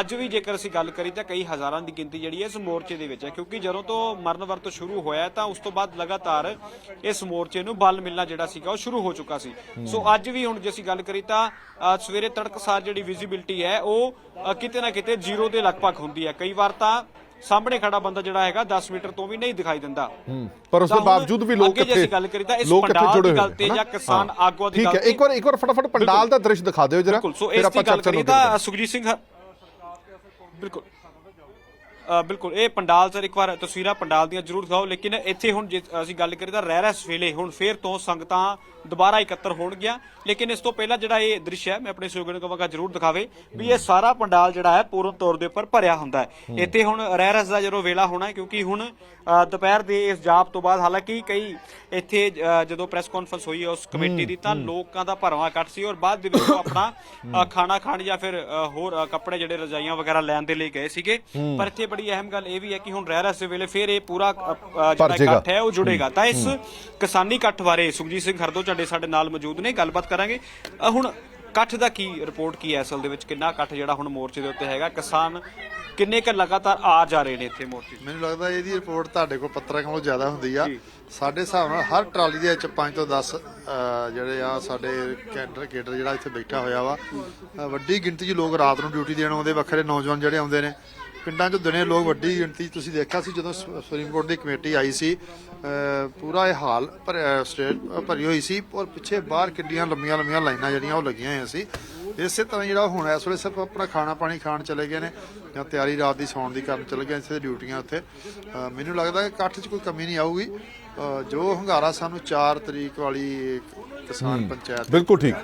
ਅੱਜ ਵੀ ਜੇਕਰ ਅਸੀਂ ਗੱਲ ਕਰੀ ਤਾਂ ਕਈ ਹਜ਼ਾਰਾਂ ਦੀ ਗਿਣਤੀ ਜਿਹੜੀ ਹੈ ਇਸ ਮੋਰਚੇ ਦੇ ਵਿੱਚ ਹੈ ਕਿਉਂਕਿ ਜਦੋਂ ਤੋਂ ਮਰਨ ਵਰਤ ਸ਼ੁਰੂ ਹੋਇਆ ਤਾਂ ਉਸ ਤੋਂ ਬਾਅਦ ਲਗਾਤਾਰ ਇਸ ਮੋਰਚੇ ਨੂੰ ਬਲ ਮਿਲਣਾ ਜਿਹੜਾ ਸੀਗਾ ਉਹ ਸ਼ੁਰੂ ਹੋ ਚੁੱਕਾ ਸੀ। ਸੋ ਅੱਜ ਵੀ ਹੁਣ ਜੇ ਅਸੀਂ ਗੱਲ ਕਰੀ ਤਾਂ ਸਵੇਰੇ ਤੜਕਸਾਰ ਜਿਹੜੀ ਵਿਜ਼ਿਬਿਲਟੀ ਹੈ ਉਹ ਕਿਤੇ ਨਾ ਕਿਤੇ ਜ਼ੀਰੋ ਦੇ ਲਗਭਗ ਹੁੰਦੀ ਹੈ। ਕਈ ਵਾਰ ਤਾਂ ਸਾਹਮਣੇ ਖੜਾ ਬੰਦਾ ਜਿਹੜਾ ਹੈਗਾ 10 ਮੀਟਰ ਤੋਂ ਵੀ ਨਹੀਂ ਦਿਖਾਈ ਦਿੰਦਾ। ਹੂੰ ਪਰ ਉਸ ਦੇ ਬਾਵਜੂਦ ਵੀ ਲੋਕ ਕਿੱਥੇ ਗੱਲ ਕਰੀ ਤਾਂ ਇਸ ਪੰਡਾਲ ਦੀ ਗੱਲ ਤੇ? ਜਾਂ ਕਿਸਾਨ ਹਾਂ। ਆਗੂਆਂ ਦੀ ਠੀਕ ਗੱਲ ਹੈ ਤੇ- ਇੱਕ ਵਾਰ ਇੱਕ ਵਾਰ ਫਟਾਫਟ ਪੰਡਾਲ ਦਾ ਦ੍ਰਿਸ਼ ਦਿਖਾ ਦਿਓ ਜਰਾ ਫਿਰ ਆਪਾਂ ਚਰਚਾ ਕਰੀਏ ਤਾਂ ਸੁਖਜੀਤ ਸਿੰਘ ਹ- ਬਿਲਕੁਲ ਇਹ ਪੰਡਾਲ ਸਰ ਇੱਕ ਵਾਰ ਤਸਵੀਰਾਂ ਪੰਡਾਲ ਦੀਆਂ ਜ਼ਰੂਰ ਦਿਖਾਓ ਲੇਕਿਨ ਇੱਥੇ ਹੁਣ ਜੇ ਅਸੀਂ ਗੱਲ ਕਰੀਏ ਤਾਂ ਰਹਿ ਰਹਿ ਵੇਲੇ ਹੁਣ ਫੇਰ ਤੋਂ ਸੰਗਤਾਂ ਦੁਬਾਰਾ ਇਕੱਤਰ ਹੋਣਗੀਆਂ ਲੇਕਿਨ ਇਸ ਤੋਂ ਪਹਿਲਾਂ ਜਿਹੜਾ ਇਹ ਦ੍ਰਿਸ਼ ਹੈ ਮੈਂ ਆਪਣੇ ਸਹਿਯੋਗੀ ਨੂੰ ਕਹਾਂਗਾ ਜ਼ਰੂਰ ਦਿਖਾਵੇ ਵੀ ਇਹ ਸਾਰਾ ਪੰਡਾਲ ਜਿਹੜਾ ਹੈ ਪੂਰਨ ਤੌਰ ਦੇ ਉੱਪਰ ਭਰਿਆ ਹੁੰਦਾ ਹੈ। ਇੱਥੇ ਹੁਣ ਰਹਿ ਰਸ ਦਾ ਜਦੋਂ ਵੇਲਾ ਹੋਣਾ ਹੈ ਕਿਉਂਕਿ ਹੁਣ ਦੁਪਹਿਰ ਦੇ ਇਸ ਜਾਪ ਤੋਂ ਬਾਅਦ ਹਾਲਾਂਕਿ ਕਈ ਇੱਥੇ ਜਦੋਂ ਪ੍ਰੈਸ ਕਾਨਫਰੰਸ ਹੋਈ ਹੈ ਉਸ ਕਮੇਟੀ ਦੀ ਤਾਂ ਲੋਕਾਂ ਦਾ ਭਰਵਾਂ ਇਕੱਠ ਸੀ ਔਰ ਬਾਅਦ ਦੇ ਵਿੱਚ ਉਹ ਆਪਣਾ ਖਾਣਾ ਖਾਣ ਜਾਂ ਫਿਰ ਹੋਰ ਕੱਪੜੇ ਜਿਹੜੇ ਰਜਾਈਆਂ ਵਗੈਰਾ ਲੈਣ ਦੇ ਲਈ ਗਏ ਸੀਗੇ। ਪਰ ਇੱਥੇ ਬੜੀ ਅਹਿਮ ਗੱਲ ਇਹ ਵੀ ਹੈ ਕਿ ਹੁਣ ਰਹਿ ਰਸ ਦੇ ਵੇਲੇ ਫਿਰ ਇਹ ਪੂਰਾ ਜਿਹੜਾ। ਇਕੱਠ ਹੈ ਉਹ ਜੁੜੇਗਾ। ਤਾਂ ਇਸ ਕਿਸਾਨੀ ਇਕੱਠ ਬਾਰੇ ਸੁਖਜੀਤ ਸਿੰਘ ਖਰਦੋ ਝੰਡੇ ਸਾਡੇ ਨਾਲ ਮੌਜੂਦ ਨੇ ਗੱਲਬਾਤ ਕਰਾਂਗੇ। ਹੁਣ ਇਕੱਠ ਦਾ ਕੀ ਰਿਪੋਰਟ ਕੀ ਹੈ ਅਸਲ ਦੇ ਵਿੱਚ? ਕਿੰਨਾ ਇਕੱਠ ਜਿਹੜਾ ਹੁਣ ਮੋਰਚੇ ਦੇ ਉੱਤੇ ਹੈਗਾ? ਕਿਸਾਨ ਕਿੰਨੇ ਕ ਲਗਾਤਾਰ ਆ ਜਾ ਰਹੇ ਨੇ ਇੱਥੇ ਮੋਰਚੇ? ਮੈਨੂੰ ਲੱਗਦਾ ਇਹਦੀ ਰਿਪੋਰਟ ਤੁਹਾਡੇ ਕੋਲ ਪੱਤਰਾਂ ਨਾਲੋਂ ਜ਼ਿਆਦਾ ਹੁੰਦੀ ਆ। ਸਾਡੇ ਹਿਸਾਬ ਨਾਲ ਹਰ ਟਰਾਲੀ ਦੇ ਵਿੱਚ 5 ਤੋਂ 10 ਜਿਹੜੇ ਆ ਸਾਡੇ ਕੈਂਡਰ ਕੇਡਰ ਜਿਹੜਾ ਇੱਥੇ ਬੈਠਾ ਹੋਇਆ ਵਾ। ਵੱਡੀ ਗਿਣਤੀ 'ਚ ਲੋਕ ਰਾਤ ਨੂੰ ਡਿਊਟੀ ਦੇਣ ਆਉਂਦੇ ਵੱਖਰੇ ਨੌਜਵਾਨ ਜਿਹੜੇ ਆਉਂਦੇ ਨੇ। ਪਿੰਡਾਂ 'ਚ ਦਿਨੇ ਲੋਕ ਵੱਡੀ ਗਿਣਤੀ ਤੁਸੀਂ ਦੇਖਿਆ ਸੀ ਜਦੋਂ ਸੁਪਰੀਮ ਕੋਰਟ ਦੀ ਕਮੇਟੀ ਆਈ ਸੀ ਪੂਰਾ ਇਹ ਹਾਲ ਸਟੇਟ ਭਰੀ ਹੋਈ ਸੀ ਔਰ ਪਿੱਛੇ ਬਾਹਰ ਕਿੱਡੀਆਂ ਲੰਮੀਆਂ ਲੰਮੀਆਂ ਲਾਈਨਾਂ ਜਿਹੜੀਆਂ ਉਹ ਲੱਗੀਆਂ ਹੋਈਆਂ ਸੀ। ਇਸੇ ਤਰ੍ਹਾਂ ਜਿਹੜਾ ਹੁਣ ਇਸ ਵੇਲੇ ਸਿਰਫ ਆਪਣਾ ਖਾਣਾ ਪਾਣੀ ਖਾਣ ਚਲੇ ਗਏ ਨੇ ਜਾਂ ਤਿਆਰੀ ਰਾਤ ਦੀ ਸੌਣ ਦੀ ਕਰਨ ਚਲੇ ਗਏ ਇੱਥੇ ਡਿਊਟੀਆਂ ਉੱਥੇ। ਮੈਨੂੰ ਲੱਗਦਾ ਕਿ ਇਕੱਠ 'ਚ ਕੋਈ ਕਮੀ ਨਹੀਂ ਆਊਗੀ। ਜੋ ਹੰਗਾਰਾ ਸਾਨੂੰ 4 ਤਰੀਕ ਵਾਲੀ ਕਿਸਾਨ ਪੰਚਾਇਤ ਬਿਲਕੁਲ ਠੀਕ।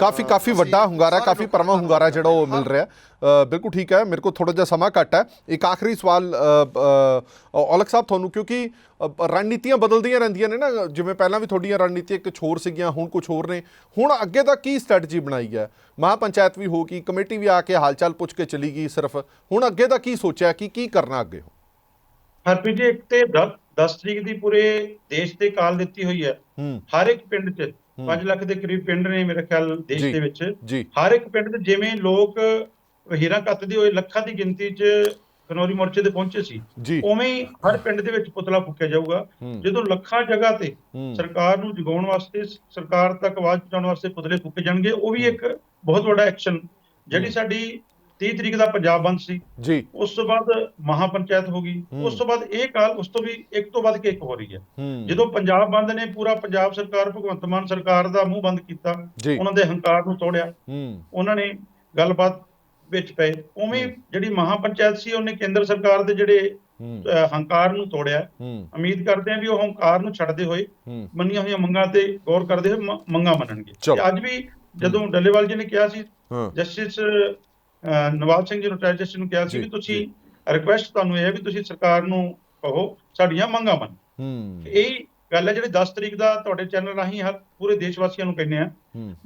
ਕਾਫੀ ਕਾਫੀ ਵੱਡਾ ਹੁੰਗਾਰਾ ਕਾਫੀ ਪਰਮਾ ਹੁੰਗਾਰਾ ਜਿਹੜਾ ਉਹ ਮਿਲ ਰਿਹਾ। ਬਿਲਕੁਲ ਠੀਕ ਹੈ ਮੇਰੇ ਕੋਲ ਥੋੜਾ ਜਿਹਾ ਸਮਾਂ ਘੱਟ ਹੈ। ਇੱਕ ਆਖਰੀ ਸਵਾਲ ਔਲਖ ਸਾਹਿਬ ਤੁਹਾਨੂੰ ਕਿਉਂਕਿ ਰਣਨੀਤੀਆਂ ਬਦਲਦੀਆਂ ਰਹਿੰਦੀਆਂ ਨੇ ਨਾ ਜਿਵੇਂ ਪਹਿਲਾਂ ਵੀ ਤੁਹਾਡੀਆਂ ਰਣਨੀਤੀਆਂ ਕੁਝ ਹੋਰ ਸੀਗੀਆਂ ਹੁਣ ਕੁਝ ਹੋਰ ਨੇ। ਹੁਣ ਅੱਗੇ ਦਾ ਕੀ ਸਟ੍ਰੈਟਜੀ ਬਣਾਈ ਹੈ? ਮਹਾ ਪੰਚਾਇਤ ਵੀ ਹੋ ਗਈ ਕਮੇਟੀ ਵੀ ਆ ਕੇ ਹਾਲਚਾਲ ਪੁੱਛ ਕੇ ਚਲੀ ਗਈ ਸਿਰਫ। ਹੁਣ ਅੱਗੇ ਦਾ ਕੀ ਸੋਚਿਆ ਕਿ ਕੀ ਕਰਨਾ ਅੱਗੇ ਹਰਪ੍ਰੀਤ ਜੀ ਇੱਕ ਤੇ 10 ਤਰੀਕ ਦੀ ਪੂਰੇ ਦੇਸ਼ ਤੇ ਕਾਲ ਦਿੱਤੀ ਹੋਈ ਹੂੰ। ਹਰ ਇੱਕ ਪਿੰਡ 'ਚ। 5 ਲੱਖ ਦੇ ਕਰੀਬ ਪਿੰਡ ਨੇ ਮੇਰੇ ਖਿਆਲ ਦੇਸ਼। ਦੇ ਵਿੱਚ। ਹਰ ਇੱਕ ਪਿੰਡ 'ਚ ਜਿਵੇਂ ਲੋਕ ਹੀਰਾ ਕੱਤਦੇ ਹੋਏ ਲੱਖਾਂ ਦੀ ਗਿਣਤੀ 'ਚ ਖਨੌਰੀ ਮੋਰਚੇ ਤੇ ਪਹੁੰਚੇ ਸੀ ਉਵੇਂ ਹੀ ਹਰ ਪਿੰਡ ਦੇ ਵਿੱਚ ਪੁਤਲਾ ਫੂਕਿਆ ਜਾਊਗਾ। ਜਦੋਂ ਲੱਖਾਂ ਜਗ੍ਹਾ ਤੇ। ਸਰਕਾਰ ਨੂੰ ਜਗਾਉਣ ਵਾਸਤੇ ਸਰਕਾਰ ਤੱਕ ਆਵਾਜ਼ ਪਹੁੰਚਾਉਣ ਵਾਸਤੇ ਪੁਤਲੇ ਫੂਕੇ ਜਾਣਗੇ ਉਹ ਵੀ ਇੱਕ ਬਹੁਤ ਵੱਡਾ ਐਕਸ਼ਨ। ਜਿਹੜੀ ਸਾਡੀ 30 ਤਰੀਕ ਦਾ ਪੰਜਾਬ ਬੰਦ ਸੀ। ਜੀ। ਉਸ ਤੋਂ ਬਾਅਦ ਮਹਾ ਪੰਚਾਇਤ ਹੋ ਗਈ। ਉਸ ਤੋਂ ਬਾਅਦ ਇਹ ਕਾਲ ਉਸ ਤੋਂ ਵੀ ਇੱਕ ਤੋਂ ਵੱਧ ਕੇ ਇੱਕ ਹੋ ਰਹੀ ਹੈ। ਜਦੋਂ ਪੰਜਾਬ ਬੰਦ ਨੇ ਪੂਰਾ ਪੰਜਾਬ ਸਰਕਾਰ ਭਗਵੰਤ ਮਾਨ ਸਰਕਾਰ ਦਾ ਮੂੰਹ ਬੰਦ ਕੀਤਾ ਉਹਨਾਂ ਦੇ ਹੰਕਾਰ ਨੂੰ ਤੋੜਿਆ। ਉਹਨਾਂ ਨੇ ਗੱਲਬਾਤ ਵਿੱਚ ਪਏ। ਉਵੇਂ ਜਿਹੜੀ ਮਹਾ ਪੰਚਾਇਤ ਸੀ ਉਹਨੇ ਕੇਂਦਰ ਸਰਕਾਰ ਦੇ ਜਿਹੜੇ ਹੰਕਾਰ ਨੂੰ ਤੋੜਿਆ। ਉਮੀਦ ਕਰਦੇ ਹਾਂ ਵੀ ਉਹ ਹੰਕਾਰ ਨੂੰ ਛੱਡਦੇ ਹੋਏ ਮੰਨੀਆਂ ਹੋਈਆਂ ਮੰਗਾਂ ਤੇ ਗੌਰ ਕਰਦੇ ਹੋਏ ਮੰਗਾਂ ਮੰਨਣਗੇ। ਅੱਜ ਵੀ ਜਦੋਂ ਡੱਲੇਵਾਲ ਜੀ ਨੇ ਕਿਹਾ ਸੀ ਜਸਟਿਸ ਨਵਾਬ ਸਿੰਘ ਜੀ ਰਿਟਾਇਰ ਜਸਟਿਸ ਨੂੰ ਕਿਹਾ ਸੀ ਵੀ ਤੁਸੀਂ ਰਿਕੁਐਸਟ ਤੁਹਾਨੂੰ ਇਹ ਹੈ ਵੀ ਤੁਸੀਂ ਸਰਕਾਰ ਨੂੰ ਕਹੋ ਸਾਡੀਆਂ ਮੰਗਾਂ ਮੰਨ। ਇਹ ਗੱਲ ਹੈ ਜਿਹੜੀ 10 ਤਰੀਕ ਦਾ ਤੁਹਾਡੇ ਚੈਨਲ ਰਾਹੀਂ ਹਰ ਪੂਰੇ ਦੇਸ਼ ਵਾਸੀਆਂ ਨੂੰ ਕਹਿੰਦੇ ਆ।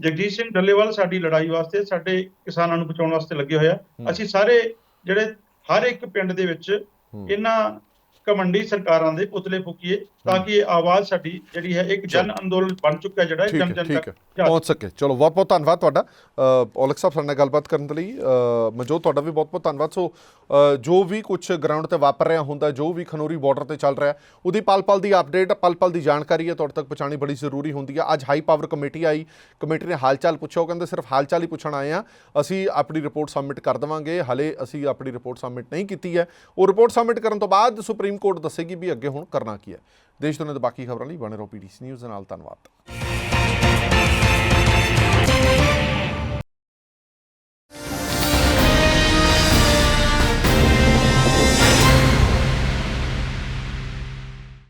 ਜਗਜੀਤ ਸਿੰਘ ਡੱਲੇਵਾਲ ਸਾਡੀ ਲੜਾਈ ਵਾਸਤੇ ਸਾਡੇ ਕਿਸਾਨਾਂ ਨੂੰ ਬਚਾਉਣ ਵਾਸਤੇ ਲੱਗੇ ਹੋਇਆ ਅਸੀਂ ਸਾਰੇ ਜਿਹੜੇ ਹਰ ਇੱਕ ਪਿੰਡ ਦੇ ਵਿੱਚ ਇਹਨਾਂ ਕਮੰਡੀ ਸਰਕਾਰਾਂ ਦੇ ਪੁਤਲੇ ਫੂਕੀਏ ਤਾਂ ਕਿ ਇਹ ਆਵਾਜ਼ ਸਾਡੀ ਜਿਹੜੀ ਹੈ ਇੱਕ ਜਨ ਅੰਦੋਲਨ ਬਣ ਚੁੱਕਾ ਜਿਹੜਾ ਜਨ ਜਨ ਤੱਕ ਪਹੁੰਚ ਸਕੇ। ਚਲੋ ਬਹੁਤ ਬਹੁਤ ਧੰਨਵਾਦ ਤੁਹਾਡਾ। ਔਲਖ ਸਾਹਿਬ ਸਾਡੇ ਨਾਲ ਗੱਲਬਾਤ ਕਰਨ ਦੇ ਲਈ। ਮਨਜੋਤ ਤੁਹਾਡਾ ਵੀ ਬਹੁਤ ਬਹੁਤ ਧੰਨਵਾਦ। ਸੋ ਜੋ ਵੀ ਕੁਝ ਗਰਾਊਂਡ ਤੇ ਵਾਪਰ ਰਿਹਾ ਹੁੰਦਾ ਜੋ ਵੀ ਖਨੋਰੀ ਬਾਰਡਰ ਤੇ ਚੱਲ ਰਿਹਾ ਉਹਦੀ ਪਲ ਪਲ ਦੀ ਅਪਡੇਟ ਪਲ ਪਲ ਦੀ ਜਾਣਕਾਰੀ ਹੈ। ਤੁਹਾਡੇ ਤੱਕ ਪਹੁੰਚਾਉਣੀ ਬੜੀ ਜ਼ਰੂਰੀ ਹੁੰਦੀ ਹੈ। ਅੱਜ ਹਾਈ ਪਾਵਰ ਕਮੇਟੀ ਆਈ। ਕਮੇਟੀ ਨੇ ਹਾਲਚਾਲ ਪੁੱਛਿਆ। ਉਹ ਕਹਿੰਦੇ ਸਿਰਫ ਹਾਲਚਾਲ ਹੀ ਪੁੱਛਣ ਆਏ ਆ ਅਸੀਂ ਆਪਣੀ ਰਿਪੋਰਟ ਸਬਮਿਟ ਕਰ ਦੇਵਾਂਗੇ। ਹਲੇ ਅਸੀਂ ਆਪਣੀ ਰਿਪੋਰਟ ਸਬਮਿਟ ਨਹੀਂ ਕੀਤੀ ਹੈ। ਉਹ ਰਿਪੋਰਟ ਸਬਮਿਟ ਕਰਨ ਤੋਂ ਬਾਅਦ ਸੁਪਰੀਮ ਸੁਪਰੀਮ ਕੋਰਟ ਦੱਸੇਗੀ ਵੀ ਅੱਗੇ ਹੁਣ ਕਰਨਾ ਕੀ ਹੈ। ਦੇਸ਼ ਦੁਨੀਆ ਦੇ ਬਾਕੀ ਖਬਰਾਂ ਲਈ ਬਣੇ ਰਹੋ ਪੀਡੀਸੀ ਨਿਊਜ਼ ਦੇ ਨਾਲ ਧੰਨਵਾਦ।